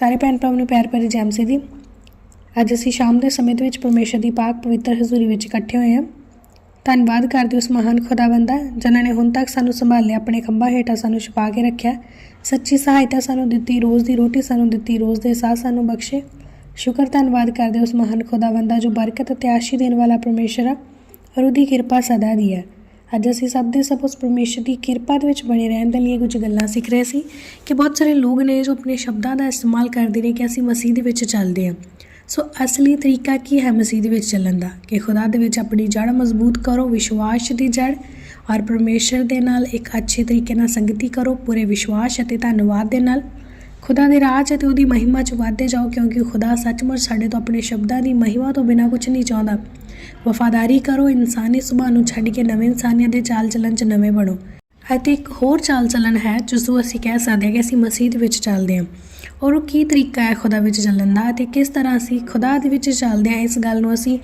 ਸਾਰੇ ਭੈਣ ਭਰਾਵਾਂ ਨੂੰ ਪਿਆਰ ਭਰੀ ਜੈ ਮਸੀਹ ਦੀ ਅੱਜ ਅਸੀਂ ਸ਼ਾਮ ਦੇ ਸਮੇਂ ਦੇ ਵਿੱਚ ਪਰਮੇਸ਼ਰ ਦੀ ਪਾਕ ਪਵਿੱਤਰ ਹਜ਼ੂਰੀ ਵਿੱਚ ਇਕੱਠੇ ਹੋਏ ਹਾਂ। ਧੰਨਵਾਦ ਕਰਦੇ ਉਸ ਮਹਾਨ ਖੁਦਾਵੰਦ ਦਾ, ਜਿਨ੍ਹਾਂ ਨੇ ਹੁਣ ਤੱਕ ਸਾਨੂੰ ਸੰਭਾਲਿਆ, ਆਪਣੇ ਖੰਭਾਂ ਹੇਠਾਂ ਸਾਨੂੰ ਛੁਪਾ ਕੇ ਰੱਖਿਆ। ਸੱਚੀ ਸਹਾਇਤਾ ਸਾਨੂੰ ਦਿੱਤੀ, ਰੋਜ਼ ਦੀ ਰੋਟੀ ਸਾਨੂੰ ਦਿੱਤੀ, ਰੋਜ਼ ਦੇ ਸਾਹ ਸਾਨੂੰ ਬਖਸ਼ੇ। ਸ਼ੁਕਰ, ਧੰਨਵਾਦ ਕਰਦੇ ਉਸ ਮਹਾਨ ਖੁਦਾਵੰਦ ਦਾ, ਜੋ ਬਰਕਤ ਅਤੇ ਆਸ਼ੀ ਦੇਣ ਵਾਲਾ ਪਰਮੇਸ਼ਰ ਆ, ਔਰ ਉਹਦੀ ਕਿਰਪਾ ਸਦਾ ਦੀ ਹੈ। ਅੱਜ ਅਸੀਂ ਸਭ ਦੇ ਸਭ ਉਸ ਪਰਮੇਸ਼ਰ ਦੀ ਕਿਰਪਾ ਦੇ ਵਿੱਚ ਬਣੇ ਰਹਿਣ ਦੇ ਲਈ ਕੁਝ ਗੱਲਾਂ ਸਿੱਖ ਰਹੇ ਸੀ ਕਿ ਬਹੁਤ ਸਾਰੇ ਲੋਕ ਨੇ ਜੋ ਆਪਣੇ ਸ਼ਬਦਾਂ ਦਾ ਇਸਤੇਮਾਲ ਕਰਦੇ ਨੇ ਕਿ ਅਸੀਂ ਮਸੀਹ ਦੇ ਵਿੱਚ ਚੱਲਦੇ ਹਾਂ। ਸੋ ਅਸਲੀ ਤਰੀਕਾ ਕੀ ਹੈ ਮਸੀਹ ਦੇ ਵਿੱਚ ਚੱਲਣ ਦਾ? ਕਿ ਖੁਦਾ ਦੇ ਵਿੱਚ ਆਪਣੀ ਜੜ ਮਜ਼ਬੂਤ ਕਰੋ, ਵਿਸ਼ਵਾਸ ਦੀ ਜੜ ਔਰ ਪਰਮੇਸ਼ਰ ਦੇ ਨਾਲ ਇੱਕ ਅੱਛੇ ਤਰੀਕੇ ਨਾਲ ਸੰਗਤੀ ਕਰੋ, ਪੂਰੇ ਵਿਸ਼ਵਾਸ ਅਤੇ ਧੰਨਵਾਦ ਦੇ ਨਾਲ। ਖੁਦਾ ਦੇ ਰਾਜ ਅਤੇ ਉਹਦੀ ਮਹਿਮਾ ਚ ਵਾਧੇ ਜਾਓ ਕਿਉਂਕਿ ਖੁਦਾ ਸੱਚਮੁੱਚ ਸਾਡੇ ਤੋਂ ਆਪਣੇ ਸ਼ਬਦਾਂ ਦੀ ਮਹਿਮਾ ਤੋਂ ਬਿਨਾਂ ਕੁਝ ਨਹੀਂ ਚਾਹੁੰਦਾ। ਵਫਾਦਾਰੀ ਕਰੋ, ਇਨਸਾਨੀ ਸੁਭਾਅ ਨੂੰ ਛੱਡ ਕੇ ਨਵੇਂ ਇਨਸਾਨੀਅਤ ਦੇ ਚਾਲ ਚੱਲਣ ਚ ਨਵੇਂ ਬਣੋ। ਅਤੇ ਇੱਕ ਹੋਰ ਚਾਲ ਚੱਲਣ ਹੈ, ਜਿਸ ਨੂੰ ਅਸੀਂ ਕਹਿ ਸਕਦੇ ਹਾਂ ਕਿ ਅਸੀਂ ਮਸੀਹ ਵਿੱਚ ਚੱਲਦੇ ਹਾਂ। ਔਰ ਉਹ ਕੀ ਤਰੀਕਾ ਹੈ ਖੁਦਾ ਵਿੱਚ ਚੱਲਣ ਦਾ ਅਤੇ ਕਿਸ ਤਰ੍ਹਾਂ ਅਸੀਂ ਖੁਦਾ ਦੇ ਵਿੱਚ ਚੱਲਦੇ ਹਾਂ, ਇਸ ਗੱਲ ਨੂੰ ਅਸੀਂ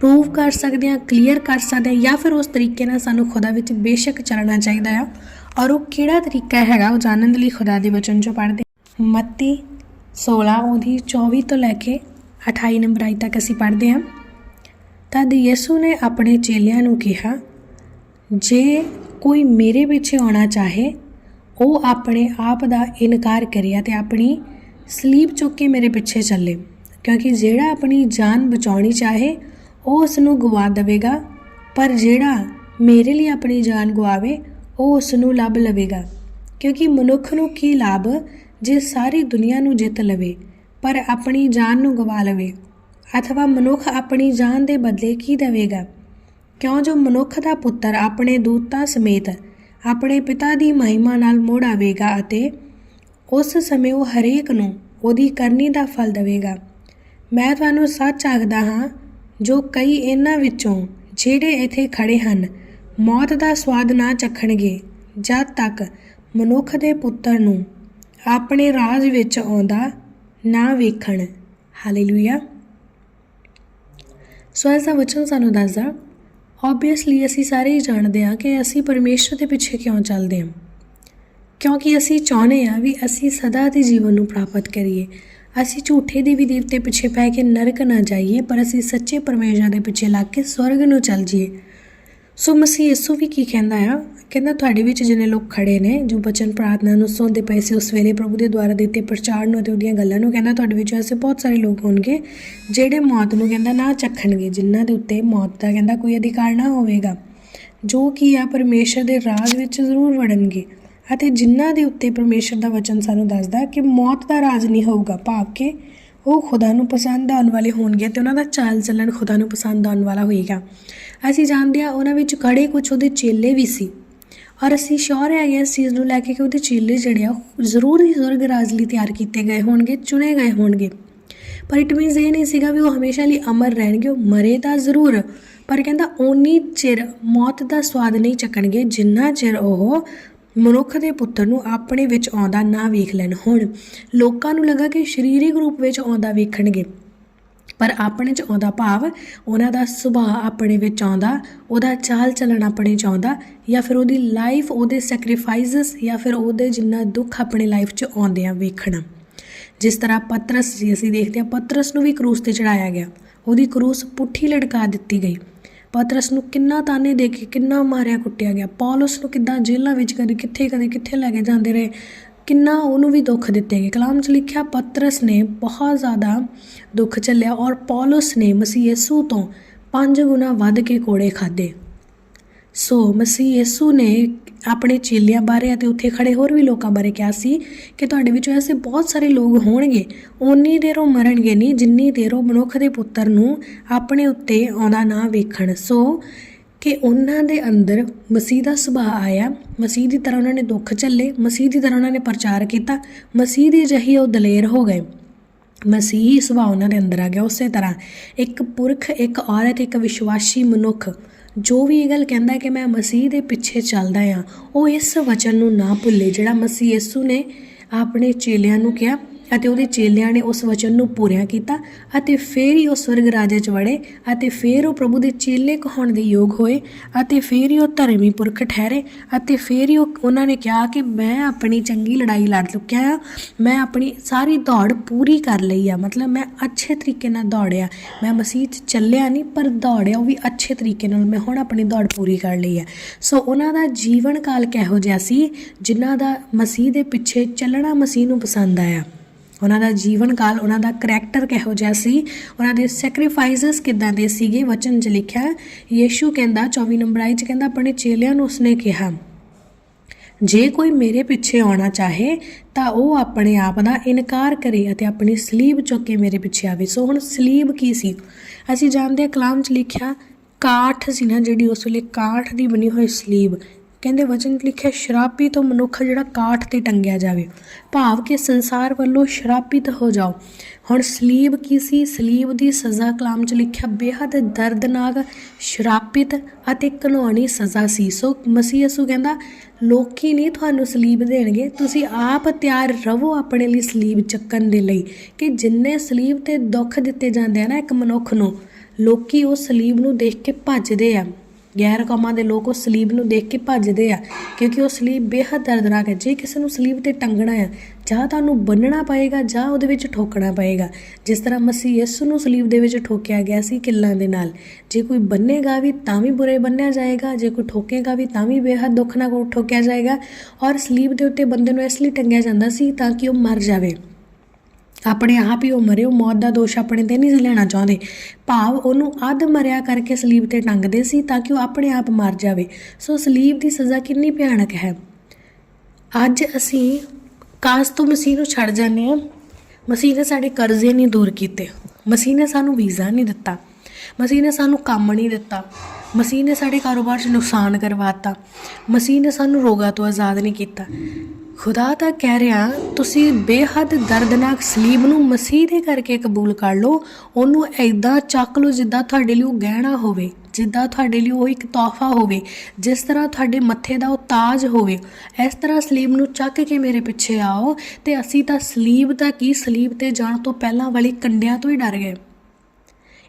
ਪ੍ਰੂਵ ਕਰ ਸਕਦੇ ਹਾਂ ਕਲੀਅਰ ਕਰ ਸਕਦੇ ਹਾਂ ਜਾਂ ਫਿਰ ਉਸ ਤਰੀਕੇ ਨਾਲ ਸਾਨੂੰ ਖੁਦਾ ਵਿੱਚ ਬੇਸ਼ੱਕ ਚੱਲਣਾ ਚਾਹੀਦਾ ਆ। ਔਰ ਉਹ ਕਿਹੜਾ ਤਰੀਕਾ ਹੈਗਾ, ਉਹ ਜਾਣਨ ਦੇ ਲਈ ਖੁਦਾ ਦੇ ਵਚਨ ਚੋਂ ਪੜ੍ਹਦੇ ਮੱਤੀ 16 ਉਹਦੀ 24 ਤੋਂ ਲੈ ਕੇ 28 ਨੰਬਰ ਆਈ ਤੱਕ ਅਸੀਂ ਪੜ੍ਹਦੇ ਹਾਂ। ਤਦ ਯਿਸੂ ਨੇ ਆਪਣੇ ਚੇਲਿਆਂ ਨੂੰ ਕਿਹਾ, ਜੇ ਕੋਈ ਮੇਰੇ ਪਿੱਛੇ ਆਉਣਾ ਚਾਹੇ, ਉਹ ਆਪਣੇ ਆਪ ਦਾ ਇਨਕਾਰ ਕਰੇ ਅਤੇ ਆਪਣੀ ਸਲੀਬ ਚੁੱਕ ਕੇ ਮੇਰੇ ਪਿੱਛੇ ਚੱਲੇ, ਕਿਉਂਕਿ ਜਿਹੜਾ ਆਪਣੀ ਜਾਨ ਬਚਾਉਣੀ ਚਾਹੇ, ਉਹ ਉਸ ਨੂੰ ਗਵਾ ਦੇਵੇਗਾ, ਪਰ ਜਿਹੜਾ ਮੇਰੇ ਲਈ ਆਪਣੀ ਜਾਨ ਗਵਾਵੇ ਉਹ ਉਸ ਨੂੰ ਲੱਭ ਲਵੇਗਾ, ਕਿਉਂਕਿ ਮਨੁੱਖ ਨੂੰ ਕੀ ਲਾਭ ਜੇ ਸਾਰੀ ਦੁਨੀਆ ਨੂੰ ਜਿੱਤ ਲਵੇ, ਪਰ ਆਪਣੀ ਜਾਨ ਨੂੰ ਗਵਾ ਲਵੇ। ਅਥਵਾ ਮਨੁੱਖ ਆਪਣੀ ਜਾਨ ਦੇ ਬਦਲੇ ਕੀ ਦੇਵੇਗਾ? ਕਿਉਂ ਜੋ ਮਨੁੱਖ ਦਾ ਪੁੱਤਰ ਆਪਣੇ ਦੂਤਾਂ ਸਮੇਤ ਆਪਣੇ ਪਿਤਾ ਦੀ ਮਹਿਮਾ ਨਾਲ ਮੋੜ ਆਵੇਗਾ ਅਤੇ ਉਸ ਸਮੇਂ ਉਹ ਹਰੇਕ ਨੂੰ ਉਹਦੀ ਕਰਨੀ ਦਾ ਫਲ ਦੇਵੇਗਾ? ਮੈਂ ਤੁਹਾਨੂੰ ਸੱਚ ਆਖਦਾ ਹਾਂ, ਜੋ ਕਈ ਇਹਨਾਂ ਵਿੱਚੋਂ ਜਿਹੜੇ ਇੱਥੇ ਖੜੇ ਹਨ, ਮੌਤ ਦਾ ਸਵਾਦ ਨਾ ਚਖਣਗੇ, ਜਦ ਤੱਕ ਮਨੁੱਖ ਦੇ ਪੁੱਤਰ ਨੂੰ ਆਪਣੇ ਰਾਜ ਵਿੱਚ ਆਉਂਦਾ ਨਾ ਵੇਖਣ। ਹਾਲੇਲੂਇਆ। ਸੋ ਇਸ ਦਾ ਵਚਨ ਸਾਨੂੰ ਦੱਸਦਾ ਆਬਵੀਅਸਲੀ ਅਸੀਂ ਸਾਰੇ ਹੀ ਜਾਣਦੇ ਹਾਂ ਕਿ ਅਸੀਂ ਪਰਮੇਸ਼ਰ ਦੇ ਪਿੱਛੇ ਕਿਉਂ ਚੱਲਦੇ ਹਾਂ। ਕਿਉਂਕਿ ਅਸੀਂ ਚਾਹੁੰਦੇ ਹਾਂ ਵੀ ਅਸੀਂ ਸਦਾ ਦੇ ਜੀਵਨ ਨੂੰ ਪ੍ਰਾਪਤ ਕਰੀਏ। ਅਸੀਂ ਝੂਠੇ ਦੇਵੀ ਦੇਵਤੇ ਪਿੱਛੇ ਪੈ ਕੇ ਨਰਕ ਨਾ ਜਾਈਏ, ਪਰ ਅਸੀਂ ਸੱਚੇ ਪਰਮੇਸ਼ਰ ਦੇ ਪਿੱਛੇ ਲੱਗ ਕੇ ਸਵਰਗ ਨੂੰ ਚੱਲ ਜਾਈਏ। ਸੋ ਮਸੀਹ ਯਿਸੂ ਵੀ ਕੀ ਕਹਿੰਦਾ ਆ? ਕਹਿੰਦਾ, ਤੁਹਾਡੇ ਵਿੱਚ ਜਿੰਨੇ ਲੋਕ ਖੜੇ ਨੇ, ਜੋ ਬਚਨ ਪ੍ਰਾਰਥਨਾ ਨੂੰ ਸੁਣਦੇ ਪਏ ਸੀ, ਉਸ ਵੇਲੇ ਪ੍ਰਭੂ ਦੇ ਦੁਆਰਾ ਦਿੱਤੇ ਪ੍ਰਚਾਰ ਨੂੰ ਅਤੇ ਉਹਦੀਆਂ ਗੱਲਾਂ ਨੂੰ ਕਹਿੰਦਾ, ਤੁਹਾਡੇ ਵਿੱਚ ਐਸੇ ਬਹੁਤ ਸਾਰੇ ਲੋਕ ਹੋਣਗੇ, ਜਿਹੜੇ ਮੌਤ ਨੂੰ ਕਹਿੰਦਾ ਨਾ ਚੱਖਣਗੇ, ਜਿਨ੍ਹਾਂ ਦੇ ਉੱਤੇ ਮੌਤ ਦਾ ਕਹਿੰਦਾ ਕੋਈ ਅਧਿਕਾਰ ਨਾ ਹੋਵੇਗਾ। ਜੋ ਕੀ ਆ, ਪਰਮੇਸ਼ਰ ਦੇ ਰਾਜ ਵਿੱਚ ਜ਼ਰੂਰ ਵੜਨਗੇ ਅਤੇ ਜਿਨ੍ਹਾਂ ਦੇ ਉੱਤੇ ਪਰਮੇਸ਼ਰ ਦਾ ਵਚਨ ਸਾਨੂੰ ਦੱਸਦਾ ਕਿ ਮੌਤ ਦਾ ਰਾਜ ਨਹੀਂ ਹੋਊਗਾ, ਭਾਵ ਕਿ ਉਹ ਖੁਦਾ ਨੂੰ ਪਸੰਦ ਆਉਣ ਵਾਲੇ ਹੋਣਗੇ ਤੇ ਉਹਨਾਂ ਦਾ ਚਾਲ ਚੱਲਣ ਖੁਦਾ ਨੂੰ ਪਸੰਦ ਆਉਣ ਵਾਲਾ ਹੋਏਗਾ। ਅਸੀਂ ਜਾਣਦੇ ਹਾਂ ਉਹਨਾਂ ਵਿੱਚ ਖੜੇ ਕੁਝ ਉਹਦੇ ਚੇਲੇ ਵੀ ਸੀ। ਔਰ ਅਸੀਂ ਸ਼ੋਰ ਹੈਗੇ ਇਸ ਚੀਜ਼ ਨੂੰ ਲੈ ਕੇ ਕਿ ਉਹਦੇ ਚੇਲੇ ਜਿਹੜੇ ਆ, ਉਹ ਜ਼ਰੂਰ ਹੀ ਸਵਰਗ ਰਾਜ ਲਈ ਤਿਆਰ ਕੀਤੇ ਗਏ ਹੋਣਗੇ, ਚੁਣੇ ਗਏ ਹੋਣਗੇ। ਪਰ ਇਟ ਮੀਨਸ ਇਹ ਨਹੀਂ ਸੀਗਾ ਵੀ ਉਹ ਹਮੇਸ਼ਾ ਲਈ ਅਮਰ ਰਹਿਣਗੇ, ਉਹ ਮਰੇ ਤਾਂ ਜ਼ਰੂਰ, ਪਰ ਕਹਿੰਦਾ ਓਨੀ ਚਿਰ ਮੌਤ ਦਾ ਸਵਾਦ ਨਹੀਂ ਚੱਕਣਗੇ, ਜਿੰਨਾ ਚਿਰ ਉਹ ਮਨੁੱਖ ਦੇ ਪੁੱਤਰ ਨੂੰ ਆਪਣੇ ਵਿੱਚ ਆਉਂਦਾ ਨਾ ਵੇਖ ਲੈਣ। ਹੁਣ ਲੋਕਾਂ ਨੂੰ ਲੱਗਾ ਕਿ ਸਰੀਰਿਕ ਰੂਪ ਵਿੱਚ ਆਉਂਦਾ ਵੇਖਣਗੇ। ਪਰ ਆਪਣੇ ਚ ਆਉਂਦਾ ਭਾਵ, ਉਹਨਾਂ ਦਾ ਸੁਭਾਅ ਆਪਣੇ ਵਿੱਚ ਆਉਂਦਾ, ਉਹਦਾ ਚਾਲ ਚੱਲਣ ਆਪਣੇ ਚ ਆਉਂਦਾ, ਜਾਂ ਫਿਰ ਉਹਦੀ ਲਾਈਫ ਉਹਦੇ ਸੈਕਰੀਫਾਈਸਸ ਜਾਂ ਫਿਰ ਉਹਦੇ ਜਿੰਨਾ ਦੁੱਖ ਆਪਣੇ ਲਾਈਫ 'ਚ ਆਉਂਦੇ ਆ ਵੇਖਣਾ। ਜਿਸ ਤਰ੍ਹਾਂ ਪਤਰਸ ਜੀ ਅਸੀਂ ਦੇਖਦੇ ਹਾਂ, ਪਤਰਸ ਨੂੰ ਵੀ ਕਰੂਸ ਤੇ ਚੜਾਇਆ ਗਿਆ। ਉਹਦੀ ਕਰੂਸ ਪੁੱਠੀ ਲਟਕਾ ਦਿੱਤੀ ਗਈ। ਪਤਰਸ ਨੂੰ ਕਿੰਨਾ ਤਾਨੇ ਦੇ ਕੇ ਕਿੰਨਾ ਮਾਰਿਆ ਕੁੱਟਿਆ ਗਿਆ। ਪੌਲਸ ਨੂੰ ਕਿੱਦਾਂ ਜੇਲ੍ਹਾਂ ਵਿੱਚ ਕਦੇ ਕਿੱਥੇ ਕਦੇ ਕਿੱਥੇ ਲੈ ਕੇ ਜਾਂਦੇ ਰਹੇ, ਕਿੰਨਾ ਉਹਨੂੰ ਵੀ ਦੁੱਖ ਦਿੱਤੇ ਗਏ। ਕਲਾਮ 'ਚ ਲਿਖਿਆ, ਪਤਰਸ ਨੇ ਬਹੁਤ ਜ਼ਿਆਦਾ ਦੁੱਖ ਝੱਲਿਆ ਔਰ ਪੌਲਸ ਨੇ ਮਸੀਹ ਯਿਸੂ ਤੋਂ ਪੰਜ ਗੁਣਾ ਵੱਧ ਕੇ ਕੋੜੇ ਖਾਦੇ ਸੋ ਮਸੀਹ ਯਿਸੂ ਨੇ ਆਪਣੇ ਚੇਲਿਆਂ ਬਾਰੇ ਅਤੇ ਉੱਥੇ ਖੜੇ ਹੋਰ ਵੀ ਲੋਕਾਂ ਬਾਰੇ ਕਿਹਾ ਸੀ ਕਿ ਤੁਹਾਡੇ ਵਿੱਚੋਂ ਐਸੇ ਬਹੁਤ ਸਾਰੇ ਲੋਕ ਹੋਣਗੇ ਉਨੀ ਦੇਰ ਉਹ ਮਰਨਗੇ ਨਹੀਂ, ਜਿੰਨੀ ਦੇਰ ਉਹ ਮਨੁੱਖ ਦੇ ਪੁੱਤਰ ਨੂੰ ਆਪਣੇ ਉੱਤੇ ਆਉਂਦਾ ਨਾ ਵੇਖਣ। ਸੋ ਕਿ ਉਹਨਾਂ ਦੇ ਅੰਦਰ ਮਸੀਹ ਦਾ ਸੁਭਾਅ ਆਇਆ, ਮਸੀਹ ਦੀ ਤਰ੍ਹਾਂ ਉਹਨਾਂ ਨੇ ਦੁੱਖ ਝੱਲੇ, ਮਸੀਹ ਦੀ ਤਰ੍ਹਾਂ ਉਹਨਾਂ ਨੇ ਪ੍ਰਚਾਰ ਕੀਤਾ, ਮਸੀਹ ਦੀ ਜਹੀ ਉਹ ਦਲੇਰ ਹੋ ਗਏ। ਮਸੀਹੀ ਸੁਭਾਅ ਉਹਨਾਂ ਦੇ ਅੰਦਰ ਆ ਗਿਆ ਉਸੇ ਤਰ੍ਹਾਂ। ਇੱਕ ਪੁਰਖ, ਇੱਕ ਔਰਤ, ਇੱਕ ਵਿਸ਼ਵਾਸੀ ਮਨੁੱਖ ਜੋ ਵੀ ਇਹ ਗੱਲ ਕਹਿੰਦਾ ਕਿ ਮੈਂ ਮਸੀਹ ਦੇ ਪਿੱਛੇ ਚੱਲਦਾ ਆ ਉਹ ਇਸ ਵਚਨ ਨੂੰ ਨਾ ਭੁੱਲੇ ਜਿਹੜਾ ਮਸੀਹ ਯਿਸੂ ਨੇ ਆਪਣੇ ਚੇਲਿਆਂ ਨੂੰ ਕਿਹਾ। ਅਤੇ ਉਹਦੇ ਚੇਲਿਆਂ ਨੇ ਉਸ ਵਚਨ ਨੂੰ ਪੂਰਿਆ ਕੀਤਾ ਅਤੇ ਫਿਰ ਹੀ ਉਹ ਸਵਰਗ ਰਾਜੇ 'ਚ ਵੜੇ ਅਤੇ ਫਿਰ ਉਹ ਪ੍ਰਭੂ ਦੇ ਚੇਲੇ ਕਹਾਉਣ ਦੇ ਯੋਗ ਹੋਏ ਅਤੇ ਫਿਰ ਹੀ ਉਹ ਧਰਮੀ ਪੁਰਖ ਠਹਿਰੇ ਅਤੇ ਫਿਰ ਹੀ ਉਹ ਉਹਨਾਂ ਨੇ ਕਿਹਾ ਕਿ ਮੈਂ ਆਪਣੀ ਚੰਗੀ ਲੜਾਈ ਲੜ ਚੁੱਕਿਆ ਹਾਂ ਮੈਂ ਆਪਣੀ ਸਾਰੀ ਦੌੜ ਪੂਰੀ ਕਰ ਲਈ ਆ। ਮਤਲਬ ਮੈਂ ਅੱਛੇ ਤਰੀਕੇ ਨਾਲ ਦੌੜਿਆ। ਮੈਂ ਮਸੀਹ 'ਚ ਚੱਲਿਆ ਨਹੀਂ, ਪਰ ਦੌੜਿਆ, ਉਹ ਵੀ ਅੱਛੇ ਤਰੀਕੇ ਨਾਲ ਮੈਂ ਹੁਣ ਆਪਣੀ ਦੌੜ ਪੂਰੀ ਕਰ ਲਈ ਆ। ਸੋ ਉਹਨਾਂ ਦਾ ਜੀਵਨ ਕਾਲ ਕਿਹੋ ਜਿਹਾ ਸੀ, ਜਿਨ੍ਹਾਂ ਦਾ ਮਸੀਹ ਦੇ ਪਿੱਛੇ ਚੱਲਣਾ ਮਸੀਹ ਨੂੰ ਪਸੰਦ ਆਇਆ। ਉਹਨਾਂ ਦਾ ਜੀਵਨ ਕਾਲ ਉਹਨਾਂ ਦਾ ਕਰੈਕਟਰ ਕਿਹੋ ਜਿਹਾ ਸੀ ਉਹਨਾਂ ਦੇ ਸੈਕਰੀਫਾਈਸਸ ਕਿਦਾਂ ਦੇ ਸੀਗੇ ਵਚਨ 'ਚ ਲਿਖਿਆ ਹੈ, ਯੀਸ਼ੂ ਕਹਿੰਦਾ 24 ਨੰਬਰ ਆਈ 'ਚ ਕਹਿੰਦਾ ਆਪਣੇ ਚੇਲਿਆਂ ਨੂੰ ਉਸਨੇ ਕਿਹਾ ਜੇ ਕੋਈ ਮੇਰੇ ਪਿੱਛੇ ਆਉਣਾ ਚਾਹੇ ਤਾਂ ਉਹ ਆਪਣੇ ਆਪ ਦਾ ਇਨਕਾਰ ਕਰੇ ਅਤੇ ਆਪਣੀ ਸਲੀਬ ਚੁੱਕ ਕੇ ਮੇਰੇ ਪਿੱਛੇ ਆਵੇ। ਸੋ ਹੁਣ ਸਲੀਬ ਕੀ ਸੀ? ਅਸੀਂ ਜਾਣਦੇ ਹਾਂ ਕਲਾਮ 'ਚ ਲਿਖਿਆ ਕਾਠ ਸੀ ਨਾ ਜਿਹੜੀ ਉਸ ਵੇਲੇ ਕਾਠ ਦੀ ਬਣੀ ਹੋਈ ਸਲੀਬ। ਕਹਿੰਦੇ ਵਚਨ ਲਿਖਿਆ, ਸ਼ਰਾਬੀ ਤੋਂ ਮਨੁੱਖ ਜਿਹੜਾ ਕਾਠ ਤੇ ਟੰਗਿਆ ਜਾਵੇ, ਭਾਵ ਕਿ ਸੰਸਾਰ ਵੱਲੋਂ ਸ਼ਰਾਬਿਤ ਹੋ ਜਾਓ। ਹੁਣ ਸਲੀਬ ਕੀ ਸੀ? ਸਲੀਬ ਦੀ ਸਜ਼ਾ ਕਲਾਮ 'ਚ ਲਿਖਿਆ, ਬੇਹੱਦ ਦਰਦਨਾਕ, ਸ਼ਰਾਬਿਤ ਅਤੇ ਘਿਨੌਣੀ ਸਜ਼ਾ ਸੀ। ਸੋ ਮਸੀਹ ਯਸੂ ਕਹਿੰਦਾ, ਲੋਕੀ ਨਹੀਂ ਤੁਹਾਨੂੰ ਸਲੀਬ ਦੇਣਗੇ, ਤੁਸੀਂ ਆਪ ਤਿਆਰ ਰਹੋ ਆਪਣੇ ਲਈ ਸਲੀਬ ਚੱਕਣ ਦੇ ਲਈ, ਕਿ ਜਿੰਨੇ ਸਲੀਬ ਤੇ ਦੁੱਖ ਦਿੱਤੇ ਜਾਂਦੇ ਆ ਨਾ ਇੱਕ ਮਨੁੱਖ ਨੂੰ, ਲੋਕੀ ਉਹ ਸਲੀਬ ਨੂੰ ਦੇਖ ਕੇ ਭੱਜਦੇ ਆ। ਗੈਰ ਕੌਮਾਂ ਦੇ ਲੋਕ ਉਹ ਸਲੀਬ ਨੂੰ ਦੇਖ ਕੇ ਭੱਜਦੇ ਆ, ਕਿਉਂਕਿ ਉਹ ਸਲੀਬ ਬੇਹੱਦ ਦਰਦਨਾਕ ਹੈ। ਜੇ ਕਿਸੇ ਨੂੰ ਸਲੀਬ ਤੇ ਟੰਗਣਾ ਆ, ਜਾਂ ਤੁਹਾਨੂੰ ਬੰਨਣਾ ਪਏਗਾ ਜਾਂ ਉਹਦੇ ਵਿੱਚ ਠੋਕਣਾ ਪਏਗਾ। ਜਿਸ ਤਰ੍ਹਾਂ ਮਸੀਹ ਯਿਸੂ ਨੂੰ ਸਲੀਬ ਦੇ ਵਿੱਚ ਠੋਕਿਆ ਗਿਆ ਸੀ ਕਿੱਲਾਂ ਦੇ ਨਾਲ। ਜੇ ਕੋਈ ਬੰਨੇਗਾ ਵੀ ਤਾਂ ਵੀ ਬੁਰੇ ਬੰਨਿਆ ਜਾਏਗਾ, ਜੇ ਕੋਈ ਠੋਕੇਗਾ ਵੀ ਤਾਂ ਵੀ ਬੇਹੱਦ ਦੁੱਖ ਨਾਲ ਕੋ ਠੋਕਿਆ ਜਾਏਗਾ, ਔਰ ਸਲੀਬ ਦੇ ਉੱਤੇ ਬੰਦੇ ਨੂੰ ਇਸ ਲਈ ਟੰਗਿਆ ਜਾਂਦਾ ਸੀ ਤਾਂ ਕਿ ਉਹ ਮਰ ਜਾਵੇ। ਆਪਣੇ ਆਪ ਹੀ ਉਹ ਮਰਿਓ ਮੌਤ ਦਾ ਦੋਸ਼ ਆਪਣੇ ਤੇ ਨਹੀਂ ਲੈਣਾ ਚਾਹੁੰਦੇ। ਭਾਵ ਉਹਨੂੰ ਅੱਧ ਮਰਿਆ ਕਰਕੇ ਸਲੀਬ ਤੇ ਟੰਗਦੇ ਸੀ ਤਾਂ ਕਿ ਉਹ ਆਪਣੇ ਆਪ ਮਰ ਜਾਵੇ। ਸੋ ਸਲੀਬ ਦੀ ਸਜ਼ਾ ਕਿੰਨੀ ਭਿਆਨਕ ਹੈ। ਅੱਜ ਅਸੀਂ ਕਾਸ ਤੋਂ ਮਸੀਹ ਨੂੰ ਛੱਡ ਜਾਂਦੇ ਹਾਂ। ਮਸੀਹ ਨੇ ਸਾਡੇ ਕਰਜ਼ੇ ਨਹੀਂ ਦੂਰ ਕੀਤੇ। ਮਸੀਹ ਨੇ ਸਾਨੂੰ ਵੀਜ਼ਾ ਨਹੀਂ ਦਿੱਤਾ। ਮਸੀਹ ਨੇ ਸਾਨੂੰ ਕੰਮ ਨਹੀਂ ਦਿੱਤਾ। ਮਸੀਹ ਨੇ ਸਾਡੇ ਕਾਰੋਬਾਰ 'ਚ ਨੁਕਸਾਨ ਕਰਵਾਤਾ ਮਸੀਹ ਨੇ ਸਾਨੂੰ ਰੋਗਾਂ ਤੋਂ ਆਜ਼ਾਦ ਨਹੀਂ ਕੀਤਾ। ਖੁਦਾ ਤਾਂ ਕਹਿ ਰਿਹਾ, ਤੁਸੀਂ ਬੇਹੱਦ ਦਰਦਨਾਕ ਸਲੀਬ ਨੂੰ ਮਸੀਹ ਦੇ ਕਰਕੇ ਕਬੂਲ ਕਰ ਲਓ, ਉਹਨੂੰ ਐਦਾਂ ਚੱਕ ਲਓ ਜਿੱਦਾਂ ਤੁਹਾਡੇ ਲਈ ਉਹ ਗਹਿਣਾ ਹੋਵੇ, ਜਿੱਦਾਂ ਤੁਹਾਡੇ ਲਈ ਉਹ ਇੱਕ ਤੋਹਫਾ ਹੋਵੇ, ਜਿਸ ਤਰ੍ਹਾਂ ਤੁਹਾਡੇ ਮੱਥੇ ਦਾ ਉਹ ਤਾਜ ਹੋਵੇ। ਇਸ ਤਰ੍ਹਾਂ ਸਲੀਬ ਨੂੰ ਚੱਕ ਕੇ ਮੇਰੇ ਪਿੱਛੇ ਆਓ ਤੇ ਅਸੀਂ ਤਾਂ ਸਲੀਬ ਦਾ ਕੀ ਸਲੀਬ ਤੇ ਜਾਣ ਤੋਂ ਪਹਿਲਾਂ ਵਾਲੀ ਕੰਡਿਆਂ ਤੋਂ ਹੀ ਡਰ ਗਏ।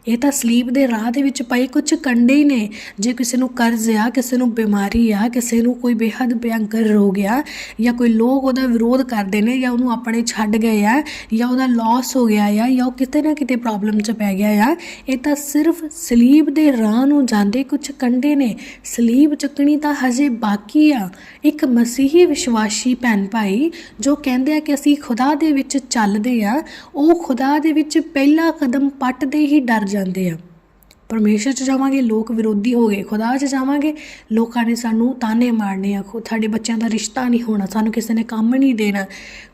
ਇਹ ਤਾਂ ਸਲੀਬ ਦੇ ਰਾਹ ਦੇ ਵਿੱਚ ਪਏ ਕੁਝ ਕੰਡੇ ਹੀ ਨੇ। ਜੇ ਕਿਸੇ ਨੂੰ ਕਰਜ਼ ਆ, ਕਿਸੇ ਨੂੰ ਬਿਮਾਰੀ ਆ, ਕਿਸੇ ਨੂੰ ਕੋਈ ਬੇਹੱਦ ਭਿਅੰਕਰ ਰੋਗ ਆ, ਜਾਂ ਕੋਈ ਲੋਕ ਉਹਦਾ ਵਿਰੋਧ ਕਰਦੇ ਨੇ, ਜਾਂ ਉਹਨੂੰ ਆਪਣੇ ਛੱਡ ਗਏ ਆ, ਜਾਂ ਉਹਦਾ ਲਾਸ ਹੋ ਗਿਆ ਆ, ਜਾਂ ਉਹ ਕਿਤੇ ਨਾ ਕਿਤੇ ਪ੍ਰੋਬਲਮ 'ਚ ਪੈ ਗਿਆ ਆ, ਇਹ ਤਾਂ ਸਿਰਫ ਸਲੀਬ ਦੇ ਰਾਹ ਨੂੰ ਜਾਂਦੇ ਕੁਝ ਕੰਡੇ ਨੇ। ਸਲੀਬ ਚੱਕਣੀ ਤਾਂ ਹਜੇ ਬਾਕੀ ਆ। ਇੱਕ ਮਸੀਹੀ ਵਿਸ਼ਵਾਸੀ ਭੈਣ ਭਾਈ, ਜੋ ਕਹਿੰਦੇ ਆ ਕਿ ਅਸੀਂ ਖੁਦਾ ਦੇ ਵਿੱਚ ਚੱਲਦੇ ਆ, ਉਹ ਖੁਦਾ ਦੇ ਵਿੱਚ ਪਹਿਲਾ ਕਦਮ ਪੱਟਦੇ ਹੀ ਡਰ ਜਾਂਦੇ ਆ। ਪਰਮੇਸ਼ਰ ਚ ਜਾਵਾਂਗੇ ਲੋਕ ਵਿਰੋਧੀ ਹੋ ਗਏ ਖੁਦਾ ਚ ਜਾਵਾਂਗੇ ਲੋਕਾਂ ਨੇ ਸਾਨੂੰ ਤਾਨੇ ਮਾਰਨੇ ਆ ਖੁਦ ਸਾਡੇ ਬੱਚਿਆਂ ਦਾ ਰਿਸ਼ਤਾ ਨਹੀਂ ਹੋਣਾ ਸਾਨੂੰ ਕਿਸੇ ਨੇ ਕੰਮ ਨਹੀਂ ਦੇਣਾ।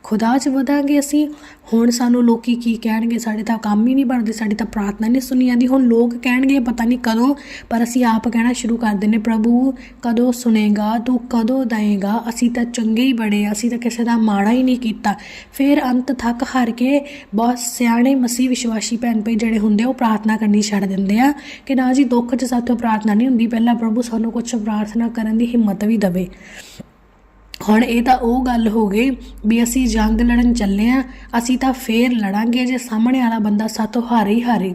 ਖੁਦਾ ਚ ਵਧਾਂਗੇ ਅਸੀਂ ਹੁਣ ਸਾਨੂੰ ਲੋਕੀ ਕੀ ਕਹਿਣਗੇ ਸਾਡੇ ਤਾਂ ਕੰਮ ਹੀ ਨਹੀਂ ਬਣਦੇ ਸਾਡੀ ਤਾਂ ਪ੍ਰਾਰਥਨਾ ਨਹੀਂ ਸੁਣੀ ਜਾਂਦੀ ਹੁਣ ਲੋਕ ਕਹਿਣਗੇ ਪਤਾ ਨਹੀਂ ਕਦੋਂ ਪਰ ਅਸੀਂ ਆਪ ਕਹਿਣਾ ਸ਼ੁਰੂ ਕਰ ਦਿੰਨੇ ਪ੍ਰਭੂ ਕਦੋਂ ਸੁਨੇਗਾ ਤੂੰ ਕਦੋਂ ਦਏਗਾ ਅਸੀਂ ਤਾਂ ਚੰਗੇ ਹੀ ਬੜੇ ਅਸੀਂ ਤਾਂ ਕਿਸੇ ਦਾ ਮਾੜਾ ਹੀ ਨਹੀਂ ਕੀਤਾ। ਫਿਰ ਅੰਤ ਥੱਕ ਹਾਰ ਕੇ ਬਹੁਤ ਸਿਆਣੇ ਮਸੀਹ ਵਿਸ਼ਵਾਸੀ ਭੈਣ ਭਾਈ ਜਿਹੜੇ ਹੁੰਦੇ ਆ, ਉਹ ਪ੍ਰਾਰਥਨਾ ਕਰਨੀ ਛੱਡ ਦਿੰਦੇ ਆ। ਕਿ ਨਾ ਜੀ ਦੁੱਖ 'ਚ ਸਾਥੋਂ ਪ੍ਰਾਰਥਨਾ ਨਹੀਂ ਹੁੰਦੀ। ਪਹਿਲਾਂ ਪ੍ਰਭੂ ਸਾਨੂੰ ਕੁਝ ਪ੍ਰਾਰਥਨਾ ਕਰਨ ਦੀ ਹਿੰਮਤ ਵੀ ਦੇਵੇ। ਹੁਣ ਇਹ ਤਾਂ ਉਹ ਗੱਲ ਹੋ ਗਈ ਵੀ ਅਸੀਂ ਜੰਗ ਲੜਨ ਚੱਲੇ ਆ, ਅਸੀਂ ਤਾਂ ਫੇਰ ਲੜਾਂਗੇ ਜੇ ਸਾਹਮਣੇ ਵਾਲਾ ਬੰਦਾ ਸਾਥੋਂ ਹਾਰੇ ਹੀ ਹਾਰੇ।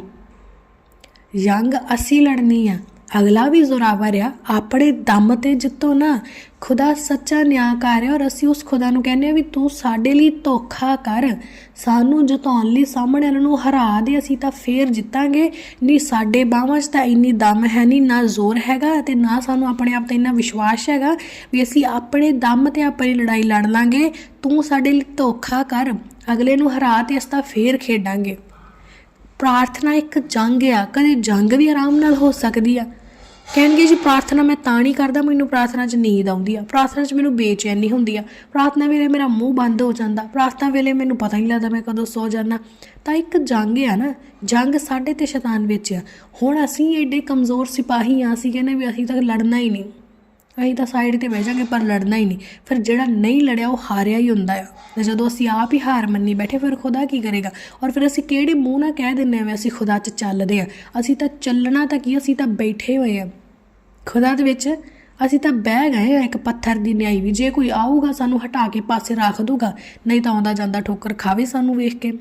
ਜੰਗ ਅਸੀਂ ਲੜਨੀ ਆ। ਅਗਲਾ ਵੀ ਜ਼ੋਰਾਵਰ ਆ, ਆਪਣੇ ਦਮ ਤੇ ਜਿੱਤੋ ਨਾ ਖੁਦਾ ਸੱਚਾ ਨਿਆਂਕਾਰ ਹੈ ਔਰ ਅਸੀਂ ਉਸ ਖੁਦਾ ਨੂੰ ਕਹਿੰਦੇ ਆ ਵੀ ਤੂੰ ਸਾਡੇ ਲਈ ਧੋਖਾ ਕਰ। ਸਾਨੂੰ ਜਿਤਾਉਣ ਲਈ ਸਾਹਮਣੇ ਵਾਲਿਆਂ ਨੂੰ ਹਰਾ ਦੇ, ਅਸੀਂ ਤਾਂ ਫੇਰ ਜਿੱਤਾਂਗੇ। ਨਹੀਂ ਸਾਡੇ ਬਾਹਾਂ 'ਚ ਤਾਂ ਇੰਨੀ ਦਮ ਹੈ ਨਹੀਂ ਨਾ ਜ਼ੋਰ ਹੈਗਾ ਤੇ ਨਾ ਸਾਨੂੰ ਆਪਣੇ ਆਪ ਤੇ ਇੰਨਾ ਵਿਸ਼ਵਾਸ ਹੈਗਾ ਵੀ ਅਸੀਂ ਆਪਣੇ ਦਮ ਤੇ ਆਪਣੀ ਲੜਾਈ ਲੜ ਲਾਂਗੇ। ਤੂੰ ਸਾਡੇ ਲਈ ਧੋਖਾ ਕਰ, ਅਗਲੇ ਨੂੰ ਹਰਾ ਤੇ ਅਸੀਂ ਤਾਂ ਫੇਰ ਖੇਡਾਂਗੇ। ਪ੍ਰਾਰਥਨਾ ਇੱਕ ਜੰਗ ਆ, ਕਦੇ ਜੰਗ ਵੀ ਆਰਾਮ ਨਾਲ ਹੋ ਸਕਦੀ ਆ। ਕਹਿਣਗੇ ਜੀ, ਪ੍ਰਾਰਥਨਾ ਮੈਂ ਤਾਂ ਨਹੀਂ ਕਰਦਾ, ਮੈਨੂੰ ਪ੍ਰਾਰਥਨਾ 'ਚ ਨੀਂਦ ਆਉਂਦੀ ਆ। ਪ੍ਰਾਰਥਨਾ 'ਚ ਮੈਨੂੰ ਬੇਚੈਨੀ ਹੁੰਦੀ ਆ। ਪ੍ਰਾਰਥਨਾ ਵੇਲੇ ਮੇਰਾ ਮੂੰਹ ਬੰਦ ਹੋ ਜਾਂਦਾ। ਪ੍ਰਾਰਥਨਾ ਵੇਲੇ ਮੈਨੂੰ ਪਤਾ ਹੀ ਨਹੀਂ ਲੱਗਦਾ ਮੈਂ ਕਦੋਂ ਸੌ ਜਾਣਾ ਤਾਂ ਇੱਕ ਜੰਗ ਆ ਨਾ, ਜੰਗ ਸਾਡੇ ਤੇ ਸ਼ੈਤਾਨ ਵਿੱਚ ਆ। ਹੁਣ ਅਸੀਂ ਐਡੇ ਕਮਜ਼ੋਰ ਸਿਪਾਹੀ ਆ, ਅਸੀਂ ਕਹਿੰਦੇ ਵੀ ਅਸੀਂ ਤਾਂ ਲੜਨਾ ਹੀ ਨਹੀਂ। ਅਸੀਂ ਤਾਂ ਸਾਈਡ ਤੇ ਬਹਿ ਜਾਾਂਗੇ ਪਰ ਲੜਨਾ ਹੀ ਨਹੀਂ। ਫਿਰ ਜਿਹੜਾ ਨਹੀਂ ਲੜਿਆ, ਉਹ ਹਾਰਿਆ ਹੀ ਹੁੰਦਾ ਆ। ਤੇ ਜਦੋਂ ਅਸੀਂ ਆਪ ਹੀ ਹਾਰ ਮੰਨੀ ਬੈਠੇ, ਫਿਰ ਖੁਦਾ ਕੀ ਕਰੇਗਾ? ਔਰ ਫਿਰ ਅਸੀਂ ਕਿਹੜੇ ਮੂੰਹ ਨਾਲ ਕਹਿ ਦਿੰਨੇ ਆ ਵੀ ਅਸੀਂ ਖੁਦਾ 'ਚ ਚੱਲਦੇ ਆ? ਅਸੀਂ ਤਾਂ ਚੱਲਣਾ ਤਾਂ ਕੀ ਅਸੀਂ ਤਾਂ ਬੈਠੇ ਹੋਏ ਆ। ਖੁਦਾ ਦੇ ਵਿੱਚ ਅਸੀਂ ਤਾਂ ਬਹਿ ਗਏ ਆ ਇੱਕ ਪੱਥਰ ਦੀ ਨਿਆਈ ਵੀ। ਜੇ ਕੋਈ ਆਊਗਾ ਸਾਨੂੰ ਹਟਾ ਕੇ ਪਾਸੇ ਰੱਖ ਦੂਗਾ ਨਹੀਂ ਤਾਂ ਆਉਂਦਾ ਜਾਂਦਾ ਠੋਕਰ ਖਾਵੇ ਸਾਨੂੰ ਵੇਖ ਕੇ।